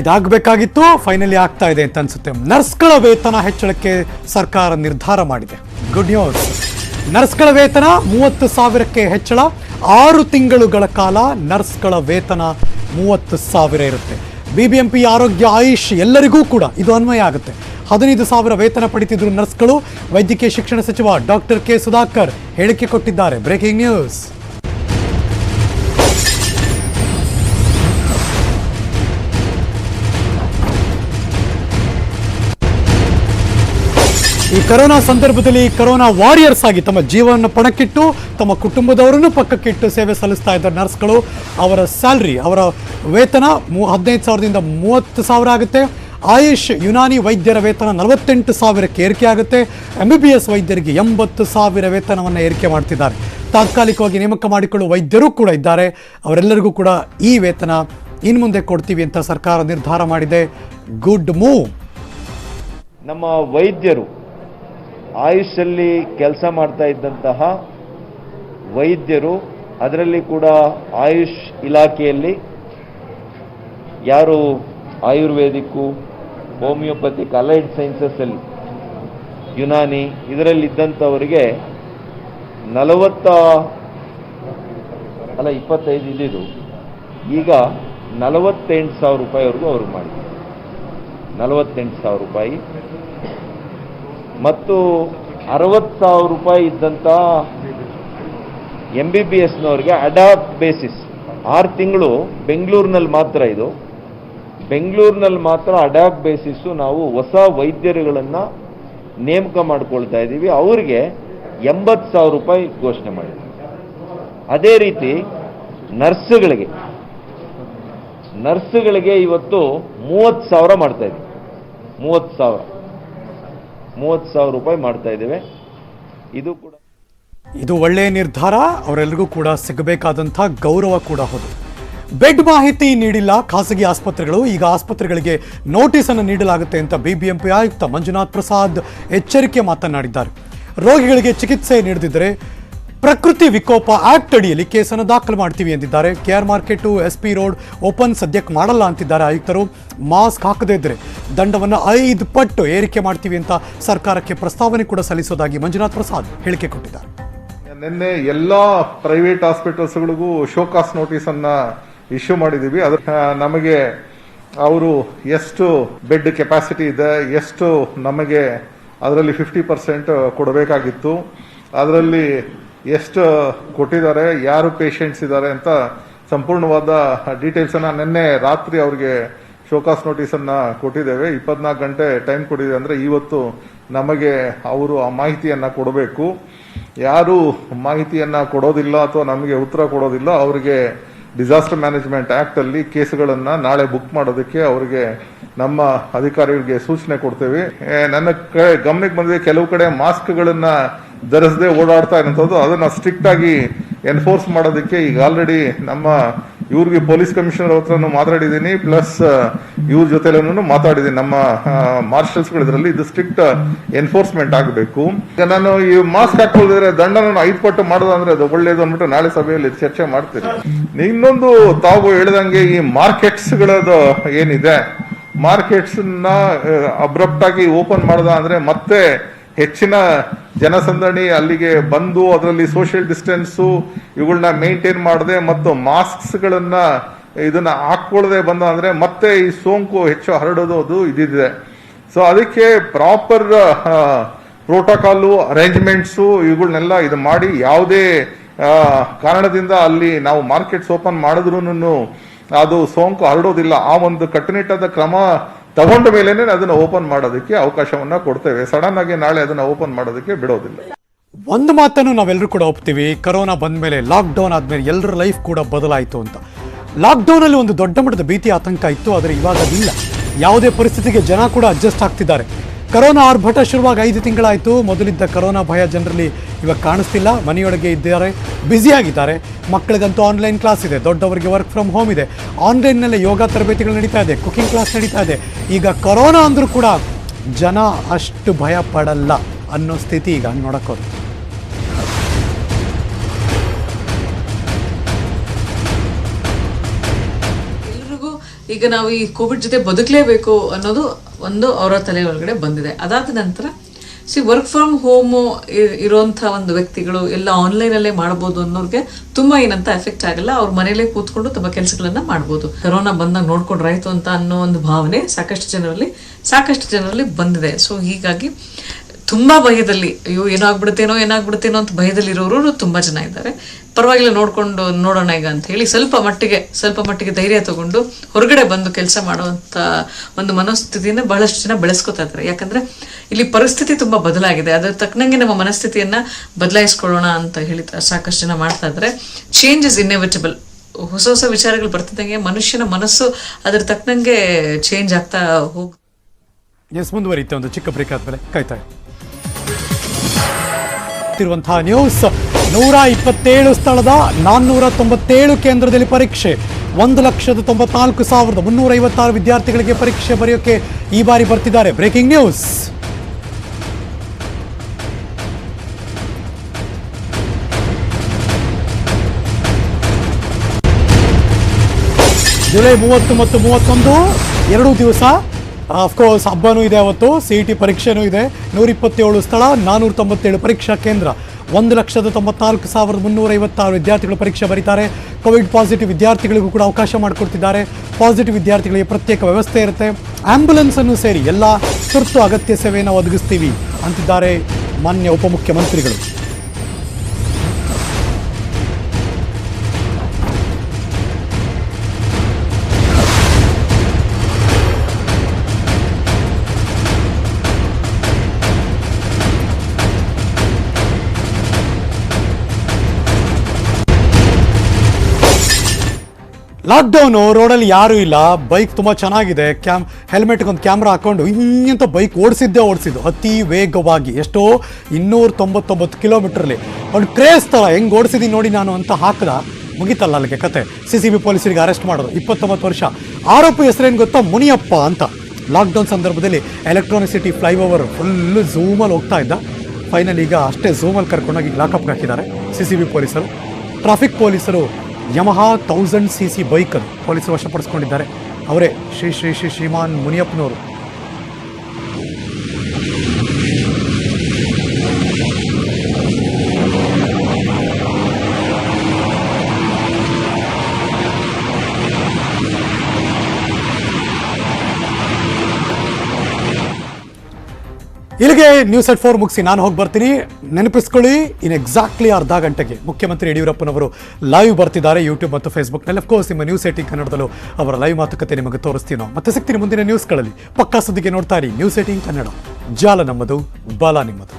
ಇದಾಗಬೇಕಾಗಿತ್ತು, ಫೈನಲಿ ಆಗ್ತಾ ಇದೆ ಅಂತ ಅನ್ಸುತ್ತೆ. ನರ್ಸ್ಗಳ ವೇತನ ಹೆಚ್ಚಳಕ್ಕೆ ಸರ್ಕಾರ ನಿರ್ಧಾರ ಮಾಡಿದೆ. ಗುಡ್ ನ್ಯೂಸ್ ನರ್ಸ್ಗಳ ವೇತನ ಮೂವತ್ತು ಸಾವಿರಕ್ಕೆ ಹೆಚ್ಚಳ. ಆರು ತಿಂಗಳುಗಳ ಕಾಲ ನರ್ಸ್ಗಳ ವೇತನ ಮೂವತ್ತು ಸಾವಿರ ಇರುತ್ತೆ. ಬಿಬಿಎಂಪಿ ಆರೋಗ್ಯ ಆಯುಷ್ ಎಲ್ಲರಿಗೂ ಕೂಡ ಇದು ಅನ್ವಯ ಆಗುತ್ತೆ. ಹದಿನೈದು ಸಾವಿರ ವೇತನ ಪಡಿತಿದ್ರು ನರ್ಸ್ಗಳು. ವೈದ್ಯಕೀಯ ಶಿಕ್ಷಣ ಸಚಿವ ಡಾಕ್ಟರ್ ಕೆ ಸುಧಾಕರ್ ಹೇಳಿಕೆ ಕೊಟ್ಟಿದ್ದಾರೆ. ಬ್ರೇಕಿಂಗ್ ನ್ಯೂಸ್ ಈ ಕರೋನಾ ಸಂದರ್ಭದಲ್ಲಿ ಕರೋನಾ ವಾರಿಯರ್ಸ್ ಆಗಿ ತಮ್ಮ ಜೀವನ ಪಣಕ್ಕಿಟ್ಟು, ತಮ್ಮ ಕುಟುಂಬದವರನ್ನು ಪಕ್ಕಕ್ಕಿಟ್ಟು ಸೇವೆ ಸಲ್ಲಿಸ್ತಾ ಇದ್ದ ನರ್ಸ್ಗಳು, ಅವರ ಸ್ಯಾಲ್ರಿ, ಅವರ ವೇತನ ಮೂ ಹದಿನೈದು ಸಾವಿರದಿಂದ ಮೂವತ್ತು ಸಾವಿರ ಆಗುತ್ತೆ. ಆಯುಷ್ ಯುನಾನಿ ವೈದ್ಯರ ವೇತನ ನಲವತ್ತೆಂಟು ಸಾವಿರಕ್ಕೆ ಏರಿಕೆ ಆಗುತ್ತೆ. ಎಂ ಬಿ ಬಿ ಎಸ್ ವೈದ್ಯರಿಗೆ ಎಂಬತ್ತು ಸಾವಿರ ವೇತನವನ್ನು ಏರಿಕೆ ಮಾಡ್ತಿದ್ದಾರೆ. ತಾತ್ಕಾಲಿಕವಾಗಿ ನೇಮಕ ಮಾಡಿಕೊಳ್ಳುವ ವೈದ್ಯರು ಕೂಡ ಇದ್ದಾರೆ. ಅವರೆಲ್ಲರಿಗೂ ಕೂಡ ಈ ವೇತನ ಇನ್ನು ಮುಂದೆ ಕೊಡ್ತೀವಿ ಅಂತ ಸರ್ಕಾರ ನಿರ್ಧಾರ ಮಾಡಿದೆ. Good move. ನಮ್ಮ ವೈದ್ಯರು ಆಯುಷಲ್ಲಿ ಕೆಲಸ ಮಾಡ್ತಾ ಇದ್ದಂತಹ ವೈದ್ಯರು, ಅದರಲ್ಲಿ ಕೂಡ ಆಯುಷ್ ಇಲಾಖೆಯಲ್ಲಿ ಯಾರು ಆಯುರ್ವೇದಿಕ್ಕು, ಹೋಮಿಯೋಪತಿಕ್, ಅಲೈಡ್ ಸೈನ್ಸಸ್ಸಲ್ಲಿ ಯುನಾನಿ ಇದರಲ್ಲಿದ್ದಂಥವರಿಗೆ ನಲವತ್ತ ಅಲ್ಲ, ಇಪ್ಪತ್ತೈದು ಇದ್ದಿದ್ದು. ಈಗ ನಲವತ್ತೆಂಟು ಸಾವಿರ ರೂಪಾಯಿವರೆಗೂ ಅವ್ರಿಗೆ ಮಾಡಿದ್ದಾರೆ ನಲವತ್ತೆಂಟು ಸಾವಿರ ರೂಪಾಯಿ. ಮತ್ತು ಅರವತ್ತು ಸಾವಿರ ರೂಪಾಯಿ ಇದ್ದಂಥ ಎಂ ಬಿ ಬಿ ಎಸ್ನವ್ರಿಗೆ ಅಡಾಪ್ಟ್ ಬೇಸಿಸ್ ಆರು ತಿಂಗಳು ಬೆಂಗಳೂರಿನಲ್ಲಿ ಮಾತ್ರ ಇದು. ಬೆಂಗಳೂರಿನಲ್ಲಿ ಮಾತ್ರ ಅಡಾಪ್ಟ್ ಬೇಸಿಸ್ಸು ನಾವು ಹೊಸ ವೈದ್ಯರುಗಳನ್ನು ನೇಮಕ ಮಾಡ್ಕೊಳ್ತಾ ಇದ್ದೀವಿ. ಅವರಿಗೆ ಎಂಬತ್ತು ಸಾವಿರ ರೂಪಾಯಿ ಘೋಷಣೆ ಮಾಡಿದ್ದೀವಿ ಅದೇ ರೀತಿ ನರ್ಸ್ಗಳಿಗೆ ನರ್ಸ್ಗಳಿಗೆ ಇವತ್ತು ಮೂವತ್ತು ಸಾವಿರ ಮಾಡ್ತಾ ಇದ್ದೀವಿ. ಮೂವತ್ತು ಸಾವಿರ. ಮೂವತ್ತು ಸಾವಿರ ರೂಪಾಯಿ ಮಾಡ್ತಾ ಇದ್ದೇವೆ. ಇದು ಕೂಡ ಇದು ಒಳ್ಳೆಯ ನಿರ್ಧಾರ. ಅವರೆಲ್ಲರಿಗೂ ಕೂಡ ಸಿಗಬೇಕಾದಂಥ ಗೌರವ ಕೂಡ ಹೌದು ಬೆಡ್ ಮಾಹಿತಿ ನೀಡಿಲ್ಲ. ಖಾಸಗಿ ಆಸ್ಪತ್ರೆಗಳು ಈಗ ಆಸ್ಪತ್ರೆಗಳಿಗೆ ನೋಟಿಸನ್ನು ನೀಡಲಾಗುತ್ತೆ ಅಂತ ಬಿಬಿಎಂಪಿ ಆಯುಕ್ತ ಮಂಜುನಾಥ್ ಪ್ರಸಾದ್ ಎಚ್ಚರಿಕೆ ಮಾತನಾಡಿದ್ದಾರೆ. ರೋಗಿಗಳಿಗೆ ಚಿಕಿತ್ಸೆ ನೀಡದಿದ್ದರೆ ಪ್ರಕೃತಿ ವಿಕೋಪ ಆಕ್ಟ್ ಅಡಿಯಲ್ಲಿ ಕೇಸನ್ನು ದಾಖಲು ಮಾಡ್ತೀವಿ ಎಂದಿದ್ದಾರೆ. KR market S P road open ಸದ್ಯಕ್ಕೆ ಮಾಡಲ್ಲ ಅಂತಿದ್ದಾರೆ ಆಯುಕ್ತರು. ಮಾಸ್ಕ್ ಹಾಕದೇ ಇದ್ದರೆ ದಂಡವನ್ನು ಐದು ಪಟ್ಟು ಏರಿಕೆ ಮಾಡ್ತೀವಿ ಅಂತ ಸರ್ಕಾರಕ್ಕೆ ಪ್ರಸ್ತಾವನೆ ಕೂಡ ಸಲ್ಲಿಸೋದಾಗಿ ಮಂಜುನಾಥ್ ಪ್ರಸಾದ್ ಹೇಳಿಕೆ ಕೊಟ್ಟಿದ್ದಾರೆ. ನಿನ್ನೆ ಎಲ್ಲ ಪ್ರೈವೇಟ್ ಹಾಸ್ಪಿಟಲ್ಸ್ಗಳಿಗೂ ಶೋಕಾಸ್ ನೋಟಿಸ್ ಅನ್ನ ಇಶ್ಯೂ ಮಾಡಿದೀವಿ ಅದ್ರ ನಮಗೆ ಅವರು ಎಷ್ಟು ಬೆಡ್ ಕೆಪಾಸಿಟಿ ಇದೆ, ಎಷ್ಟು ನಮಗೆ ಅದರಲ್ಲಿ ಫಿಫ್ಟಿ ಪರ್ಸೆಂಟ್ ಕೊಡಬೇಕಾಗಿತ್ತು. ಅದರಲ್ಲಿ ಎಷ್ಟು ಕೊಟ್ಟಿದ್ದಾರೆ, ಯಾರು ಪೇಷಂಟ್ಸ್ ಇದ್ದಾರೆ ಅಂತ ಸಂಪೂರ್ಣವಾದ ಡೀಟೇಲ್ಸ್ ಅನ್ನ ನಿನ್ನೆ ರಾತ್ರಿ ಅವ್ರಿಗೆ ಶೋಕಾಸ್ ನೋಟಿಸ್ ಅನ್ನ ಕೊಟ್ಟಿದ್ದೇವೆ. ಇಪ್ಪತ್ನಾಲ್ಕು ಗಂಟೆ ಟೈಮ್ ಕೊಟ್ಟಿದೆ ಅಂದ್ರೆ ಇವತ್ತು ನಮಗೆ ಅವರು ಆ ಮಾಹಿತಿಯನ್ನ ಕೊಡಬೇಕು. ಯಾರು ಮಾಹಿತಿಯನ್ನ ಕೊಡೋದಿಲ್ಲ ಅಥವಾ ನಮಗೆ ಉತ್ತರ ಕೊಡೋದಿಲ್ಲ, ಅವರಿಗೆ ಡಿಸಾಸ್ಟರ್ ಮ್ಯಾನೇಜ್ಮೆಂಟ್ ಆಕ್ಟ್ ಅಲ್ಲಿ ಕೇಸ್ಗಳನ್ನ ನಾಳೆ ಬುಕ್ ಮಾಡೋದಕ್ಕೆ ಅವರಿಗೆ ನಮ್ಮ ಅಧಿಕಾರಿಗಳಿಗೆ ಸೂಚನೆ ಕೊಡ್ತೇವೆ. ನನ್ನ ಗಮನಕ್ಕೆ ಬಂದಿದೆ, ಕೆಲವು ಕಡೆ ಮಾಸ್ಕ್ಗಳನ್ನ ಧರಿಸದೆ ಓಡಾಡ್ತಾ ಅದನ್ನ ಸ್ಟ್ರಿಕ್ಟ್ ಆಗಿ ಎನ್ಫೋರ್ಸ್ ಮಾಡೋದಕ್ಕೆ ಈಗ ಆಲ್ರೆಡಿ ನಮ್ಮ ಇವ್ರಿಗೆ ಪೊಲೀಸ್ ಕಮಿಷನರ್ ಹತ್ರನೂ ಮಾತಾಡಿದ್ದೀನಿ. ಪ್ಲಸ್ ಇವ್ರ ಜೊತೆಲೂ ಮಾತಾಡಿದ್ದೀನಿ. ನಮ್ಮ ಮಾರ್ಷಲ್ಸ್ ಇದರಲ್ಲಿ ಇದು ಸ್ಟ್ರಿಕ್ಟ್ ಎನ್ಫೋರ್ಸ್ಮೆಂಟ್ ಆಗಬೇಕು. ಈಗ ನಾನು ಈ ಮಾಸ್ಕ್ ಹಾಕೊಳ್ಳಿದ್ರೆ ದಂಡನ ಐದು ಪಟ್ಟು ಮಾಡೋದಂದ್ರೆ ಅದು ಒಳ್ಳೇದು ಅಂದ್ಬಿಟ್ಟು ನಾಳೆ ಸಭೆಯಲ್ಲಿ ಚರ್ಚೆ ಮಾಡ್ತೀನಿ. ಇನ್ನೊಂದು ತಾವು ಹೇಳ್ದಂಗೆ ಈ ಮಾರ್ಕೆಟ್ಸ್ ಗಳದು ಏನಿದೆ? ಮಾರ್ಕೆಟ್ಸ್ನ ಅಬ್ರಪ್ಟ್ ಆಗಿ ಓಪನ್ ಮಾಡದ ಅಂದ್ರೆ ಮತ್ತೆ ಹೆಚ್ಚಿನ ಜನಸಂದಣಿ ಅಲ್ಲಿಗೆ ಬಂದು ಅದರಲ್ಲಿ ಸೋಷಿಯಲ್ ಡಿಸ್ಟೆನ್ಸು ಇವುಗಳನ್ನ ಮೇಂಟೈನ್ ಮಾಡದೆ ಮತ್ತು ಮಾಸ್ಕ್ಸ್ಗಳನ್ನು ಇದನ್ನ ಹಾಕೊಳ್ಳದೆ ಬಂದ ಅಂದ್ರೆ ಮತ್ತೆ ಈ ಸೋಂಕು ಹೆಚ್ಚು ಹರಡೋದು ಇದಿದೆ. ಸೊ ಅದಕ್ಕೆ ಪ್ರಾಪರ್ ಪ್ರೋಟೋಕಾಲು ಅರೇಂಜ್ಮೆಂಟ್ಸು ಇವುಗಳನ್ನೆಲ್ಲ ಇದು ಮಾಡಿ ಯಾವುದೇ ಕಾರಣದಿಂದ ಅಲ್ಲಿ ನಾವು ಮಾರ್ಕೆಟ್ಸ್ ಓಪನ್ ಮಾಡಿದ್ರು ಅದು ಸೋಂಕು ಹರಡೋದಿಲ್ಲ. ಆ ಒಂದು ಕಟ್ಟುನಿಟ್ಟಾದ ಕ್ರಮ ತಗೊಂಡ ಮೇಲೇನೆ ಅದನ್ನ ಓಪನ್ ಮಾಡೋದಕ್ಕೆ ಅವಕಾಶವನ್ನ ಕೊಡ್ತೇವೆ. ಸಡನ್ ಆಗಿ ನಾಳೆ ಅದನ್ನ ಓಪನ್ ಮಾಡೋದಕ್ಕೆ ಬಿಡೋದಿಲ್ಲ. ಒಂದು ಮಾತನ್ನು ನಾವೆಲ್ಲರೂ ಕೂಡ ಒಪ್ತೀವಿ. ಕರೋನಾ ಬಂದಮೇಲೆ ಲಾಕ್ಡೌನ್ ಆದಮೇಲೆ ಎಲ್ಲರ ಲೈಫ್ ಕೂಡ ಬದಲಾಯಿತು ಅಂತ. ಲಾಕ್ಡೌನಲ್ಲಿ ಒಂದು ದೊಡ್ಡ ಮಟ್ಟದ ಭೀತಿ, ಆತಂಕ ಇತ್ತು, ಆದರೆ ಇವಾಗ ಅದಿಲ್ಲ. ಯಾವುದೇ ಪರಿಸ್ಥಿತಿಗೆ ಜನ ಕೂಡ ಅಡ್ಜಸ್ಟ್ ಆಗ್ತಿದ್ದಾರೆ. ಕರೋನಾ ಆರ್ಭಟ ಶುರುವಾಗಿ ಐದು ತಿಂಗಳಾಯಿತು. ಮೊದಲಿದ್ದ ಕರೋನಾ ಭಯ ಜನರಲ್ಲಿ ಇವಾಗ ಕಾಣಿಸ್ತಿಲ್ಲ. ಮನೆಯೊಳಗೆ ಇದ್ದಾರೆ, ಬ್ಯುಸಿಯಾಗಿದ್ದಾರೆ. ಮಕ್ಕಳಿಗಂತೂ ಆನ್ಲೈನ್ ಕ್ಲಾಸ್ ಇದೆ. ದೊಡ್ಡವರಿಗೆ ವರ್ಕ್ ಫ್ರಮ್ ಹೋಮ್ ಇದೆ. ಆನ್ಲೈನ್ನಲ್ಲೇ ಯೋಗ ತರಬೇತಿಗಳು ನಡೀತಾ ಇದೆ. ಕುಕಿಂಗ್ ಕ್ಲಾಸ್ ನಡೀತಾ ಇದೆ. ಈಗ ಕರೋನಾ ಅಂದರೂ ಕೂಡ ಜನ ಅಷ್ಟು ಭಯ ಪಡಲ್ಲ ಅನ್ನೋ ಸ್ಥಿತಿ ಈಗ ನೋಡಕ್ಕೋದು ಈಗ ನಾವು ಈ ಕೋವಿಡ್ ಜೊತೆ ಬದುಕಲೇಬೇಕು ಅನ್ನೋದು ಒಂದು ಅವರ ತಲೆ ಒಳಗಡೆ ಬಂದಿದೆ. ಅದಾದ ನಂತರ, ಸಿ ವರ್ಕ್ ಫ್ರಮ್ ಹೋಮ್ ಇರುವಂತ ಒಂದು ವ್ಯಕ್ತಿಗಳು ಎಲ್ಲ ಆನ್ಲೈನ್ ಅಲ್ಲೇ ಮಾಡ್ಬೋದು ಅನ್ನೋರ್ಗೆ ತುಂಬಾ ಏನಂತ ಎಫೆಕ್ಟ್ ಆಗಲ್ಲ. ಅವ್ರ ಮನೇಲೆ ಕೂತ್ಕೊಂಡು ತಮ್ಮ ಕೆಲಸಗಳನ್ನ ಮಾಡ್ಬೋದು. ಕರೋನಾ ಬಂದಾಗ ನೋಡ್ಕೊಂಡ್ರಾಯ್ತು ಅಂತ ಅನ್ನೋ ಒಂದು ಭಾವನೆ ಸಾಕಷ್ಟು ಜನರಲ್ಲಿ ಸಾಕಷ್ಟು ಜನರಲ್ಲಿ ಬಂದಿದೆ. ಸೊ ಹೀಗಾಗಿ ತುಂಬಾ ಭಯದಲ್ಲಿ, ಅಯ್ಯೋ ಏನಾಗ್ಬಿಡ್ತೇನೋ ಏನಾಗ್ಬಿಡುತ್ತೇನೋ ಅಂತ ಭಯದಲ್ಲಿರೋರು ತುಂಬಾ ಜನ ಇದ್ದಾರೆ. ಪರವಾಗಿಲ್ಲ ನೋಡ್ಕೊಂಡು ನೋಡೋಣ ಈಗ ಅಂತ ಹೇಳಿ ಸ್ವಲ್ಪ ಮಟ್ಟಿಗೆ ಸ್ವಲ್ಪ ಮಟ್ಟಿಗೆ ಧೈರ್ಯ ತಗೊಂಡು ಹೊರಗಡೆ ಬಂದು ಕೆಲಸ ಮಾಡುವಂಥ ಒಂದು ಮನಸ್ಥಿತಿಯನ್ನ ಬಹಳಷ್ಟು ಜನ ಬೆಳೆಸ್ಕೊತಾ ಇದ್ದಾರೆ. ಯಾಕಂದ್ರೆ ಇಲ್ಲಿ ಪರಿಸ್ಥಿತಿ ತುಂಬಾ ಬದಲಾಗಿದೆ. ಅದ್ರ ತಕ್ಕನಂಗೆ ನಮ್ಮ ಮನಸ್ಥಿತಿಯನ್ನ ಬದಲಾಯಿಸ್ಕೊಳ್ಳೋಣ ಅಂತ ಹೇಳಿ ಸಾಕಷ್ಟು ಜನ ಮಾಡ್ತಾ ಇದ್ದಾರೆ. ಚೇಂಜ್ ಇಸ್ ಇನ್ನೆವಿಟಬಲ್ ಹೊಸ ಹೊಸ ವಿಚಾರಗಳು ಬರ್ತಿದ್ದಂಗೆ ಮನುಷ್ಯನ ಮನಸ್ಸು ಅದ್ರ ತಕ್ಕನಂಗೆ ಚೇಂಜ್ ಆಗ್ತಾ ಹೋಗ್ ಎಸ್ ಮುಂದುವರಿಯುತ್ತೆ ಒಂದು ಚಿಕ್ಕ ಬ್ರೇಕ್ ಆದ್ಮೇಲೆ ಕಾಯ್ತಾ ಇರುವಂತಹ ನ್ಯೂಸ್ ನೂರ ಇಪ್ಪತ್ತೇಳು ಸ್ಥಳದ ನಾನ್ನೂರ ತೊಂಬತ್ತೇಳು ಕೇಂದ್ರದಲ್ಲಿ ಪರೀಕ್ಷೆ. ಒಂದು ಲಕ್ಷದ ತೊಂಬತ್ನಾಲ್ಕು ಸಾವಿರದ ಮುನ್ನೂರ ಐವತ್ತಾರು ವಿದ್ಯಾರ್ಥಿಗಳಿಗೆ ಪರೀಕ್ಷೆ ಬರೆಯೋಕೆ ಈ ಬಾರಿ ಬರ್ತಿದ್ದಾರೆ. Breaking news. ಜುಲೈ ಮೂವತ್ತು ಮತ್ತು ಮೂವತ್ತೊಂದು, ಎರಡೂ ದಿವಸ ಅಫ್ಕೋರ್ಸ್ ಹಬ್ಬನೂ ಇದೆ ಅವತ್ತು ಸಿ ಇ ಟಿ ಪರೀಕ್ಷೆನೂ ಇದೆ. ನೂರಿಪ್ಪತ್ತೇಳು ಸ್ಥಳ ನಾನ್ನೂರ ತೊಂಬತ್ತೇಳು ಪರೀಕ್ಷಾ ಕೇಂದ್ರ. ಒಂದು ಲಕ್ಷದ ತೊಂಬತ್ನಾಲ್ಕು ಸಾವಿರದ ಮುನ್ನೂರ ಐವತ್ತಾರು ವಿದ್ಯಾರ್ಥಿಗಳು ಪರೀಕ್ಷೆ ಬರೀತಾರೆ. ಕೋವಿಡ್ ಪಾಸಿಟಿವ್ ವಿದ್ಯಾರ್ಥಿಗಳಿಗೂ ಕೂಡ ಅವಕಾಶ ಮಾಡಿಕೊಡ್ತಿದ್ದಾರೆ. ಪಾಸಿಟಿವ್ ವಿದ್ಯಾರ್ಥಿಗಳಿಗೆ ಪ್ರತ್ಯೇಕ ವ್ಯವಸ್ಥೆ ಇರುತ್ತೆ. ಆಂಬ್ಯುಲೆನ್ಸ್ ಅನ್ನು ಸೇರಿ ಎಲ್ಲ ತುರ್ತು ಅಗತ್ಯ ಸೇವೆಯನ್ನು ಒದಗಿಸ್ತೀವಿ ಅಂತಿದ್ದಾರೆ ಮಾನ್ಯ ಉಪಮುಖ್ಯಮಂತ್ರಿಗಳು. ಲಾಕ್ಡೌನು ರೋಡಲ್ಲಿ ಯಾರೂ ಇಲ್ಲ. ಬೈಕ್ ತುಂಬ ಚೆನ್ನಾಗಿದೆ. ಕ್ಯಾಮ್ ಹೆಲ್ಮೆಟ್ಗೆ ಒಂದು ಕ್ಯಾಮ್ರಾ ಹಾಕೊಂಡು ಹಿಂಗಂತ ಬೈಕ್ ಓಡಿಸಿದ್ದೇ ಓಡಿಸಿದ್ದು. ಅತಿ ವೇಗವಾಗಿ ಎಷ್ಟೋ ಇನ್ನೂರ ತೊಂಬತ್ತೊಂಬತ್ತು ಕಿಲೋಮೀಟ್ರಲ್ಲಿ. ಒಂದು ಕ್ರೇಸ್ ಥರ ಹೆಂಗೆ ಓಡಿಸಿದ್ದೀನಿ ನೋಡಿ ನಾನು ಅಂತ ಹಾಕಿದ ಮುಗಿತಲ್ಲ ಅಲ್ಲಿಗೆ ಕತೆ. ಸಿ ಸಿ ಬಿ ಪೊಲೀಸರಿಗೆ ಅರೆಸ್ಟ್ ಮಾಡೋದು. ಇಪ್ಪತ್ತೊಂಬತ್ತು ವರ್ಷ. ಆರೋಪಿ ಹೆಸರೇನು ಗೊತ್ತಾ? ಮುನಿಯಪ್ಪ ಅಂತ. ಲಾಕ್ಡೌನ್ ಸಂದರ್ಭದಲ್ಲಿ ಎಲೆಕ್ಟ್ರಾನಿಸಿಟಿ ಫ್ಲೈಓವರ್ ಫುಲ್ಲು ಝೂಮಲ್ಲಿ ಹೋಗ್ತಾ ಇದ್ದ. ಫೈನಲ್ ಈಗ ಅಷ್ಟೇ ಝೂಮಲ್ಲಿ ಕರ್ಕೊಂಡೋಗಿ ಲಾಕಪ್ಗೆ ಹಾಕಿದ್ದಾರೆ ಸಿ ಸಿ ಬಿ ಪೊಲೀಸರು. ಟ್ರಾಫಿಕ್ ಪೊಲೀಸರು ಯಮಹಾ ತೌಸಂಡ್ ಸಿ ಸಿ ಬೈಕನ್ನು ಪೊಲೀಸರು ವಶಪಡಿಸ್ಕೊಂಡಿದ್ದಾರೆ. ಅವರೇ ಶ್ರೀ ಶ್ರೀ ಶ್ರೀ ಶ್ರೀಮಾನ್ ಮುನಿಯಪ್ಪನವರು. ಇಲ್ಲಿಗೆ ನ್ಯೂಸ್ ಎಟ್ ಫೋರ್ ಮುಗಿಸಿ ನಾನು ಹೋಗಿ ಬರ್ತೀನಿ. ನೆನಪಿಸ್ಕೊಳ್ಳಿ, ಇನ್ ಎಕ್ಸಾಕ್ಟ್ಲಿ ಅರ್ಧ ಗಂಟೆಗೆ ಮುಖ್ಯಮಂತ್ರಿ ಯಡಿಯೂರಪ್ಪನವರು ಲೈವ್ ಬರ್ತಿದ್ದಾರೆ ಯೂಟ್ಯೂಬ್ ಮತ್ತು ಫೇಸ್ಬುಕ್ನಲ್ಲಿ ಅಫ್ಕೋರ್ಸ್ ನಿಮ್ಮ ನ್ಯೂಸ್ ಏಟಿಂಗ್ ಕನ್ನಡದಲ್ಲೂ ಅವರ ಲೈವ್ ಮಾತುಕತೆ ನಿಮಗೆ ತೋರಿಸ್ತೀನೋ. ಮತ್ತೆ ಸಿಗ್ತೀನಿ ಮುಂದಿನ ನ್ಯೂಸ್ಗಳಲ್ಲಿ ಪಕ್ಕಾ ಸುದ್ದಿಗೆ ನೋಡ್ತಾ ಇರಿ. News eighteen Kannada. ಜಾಲ ನಮ್ಮದು, ಬಾಲ ನಿಮ್ಮದು.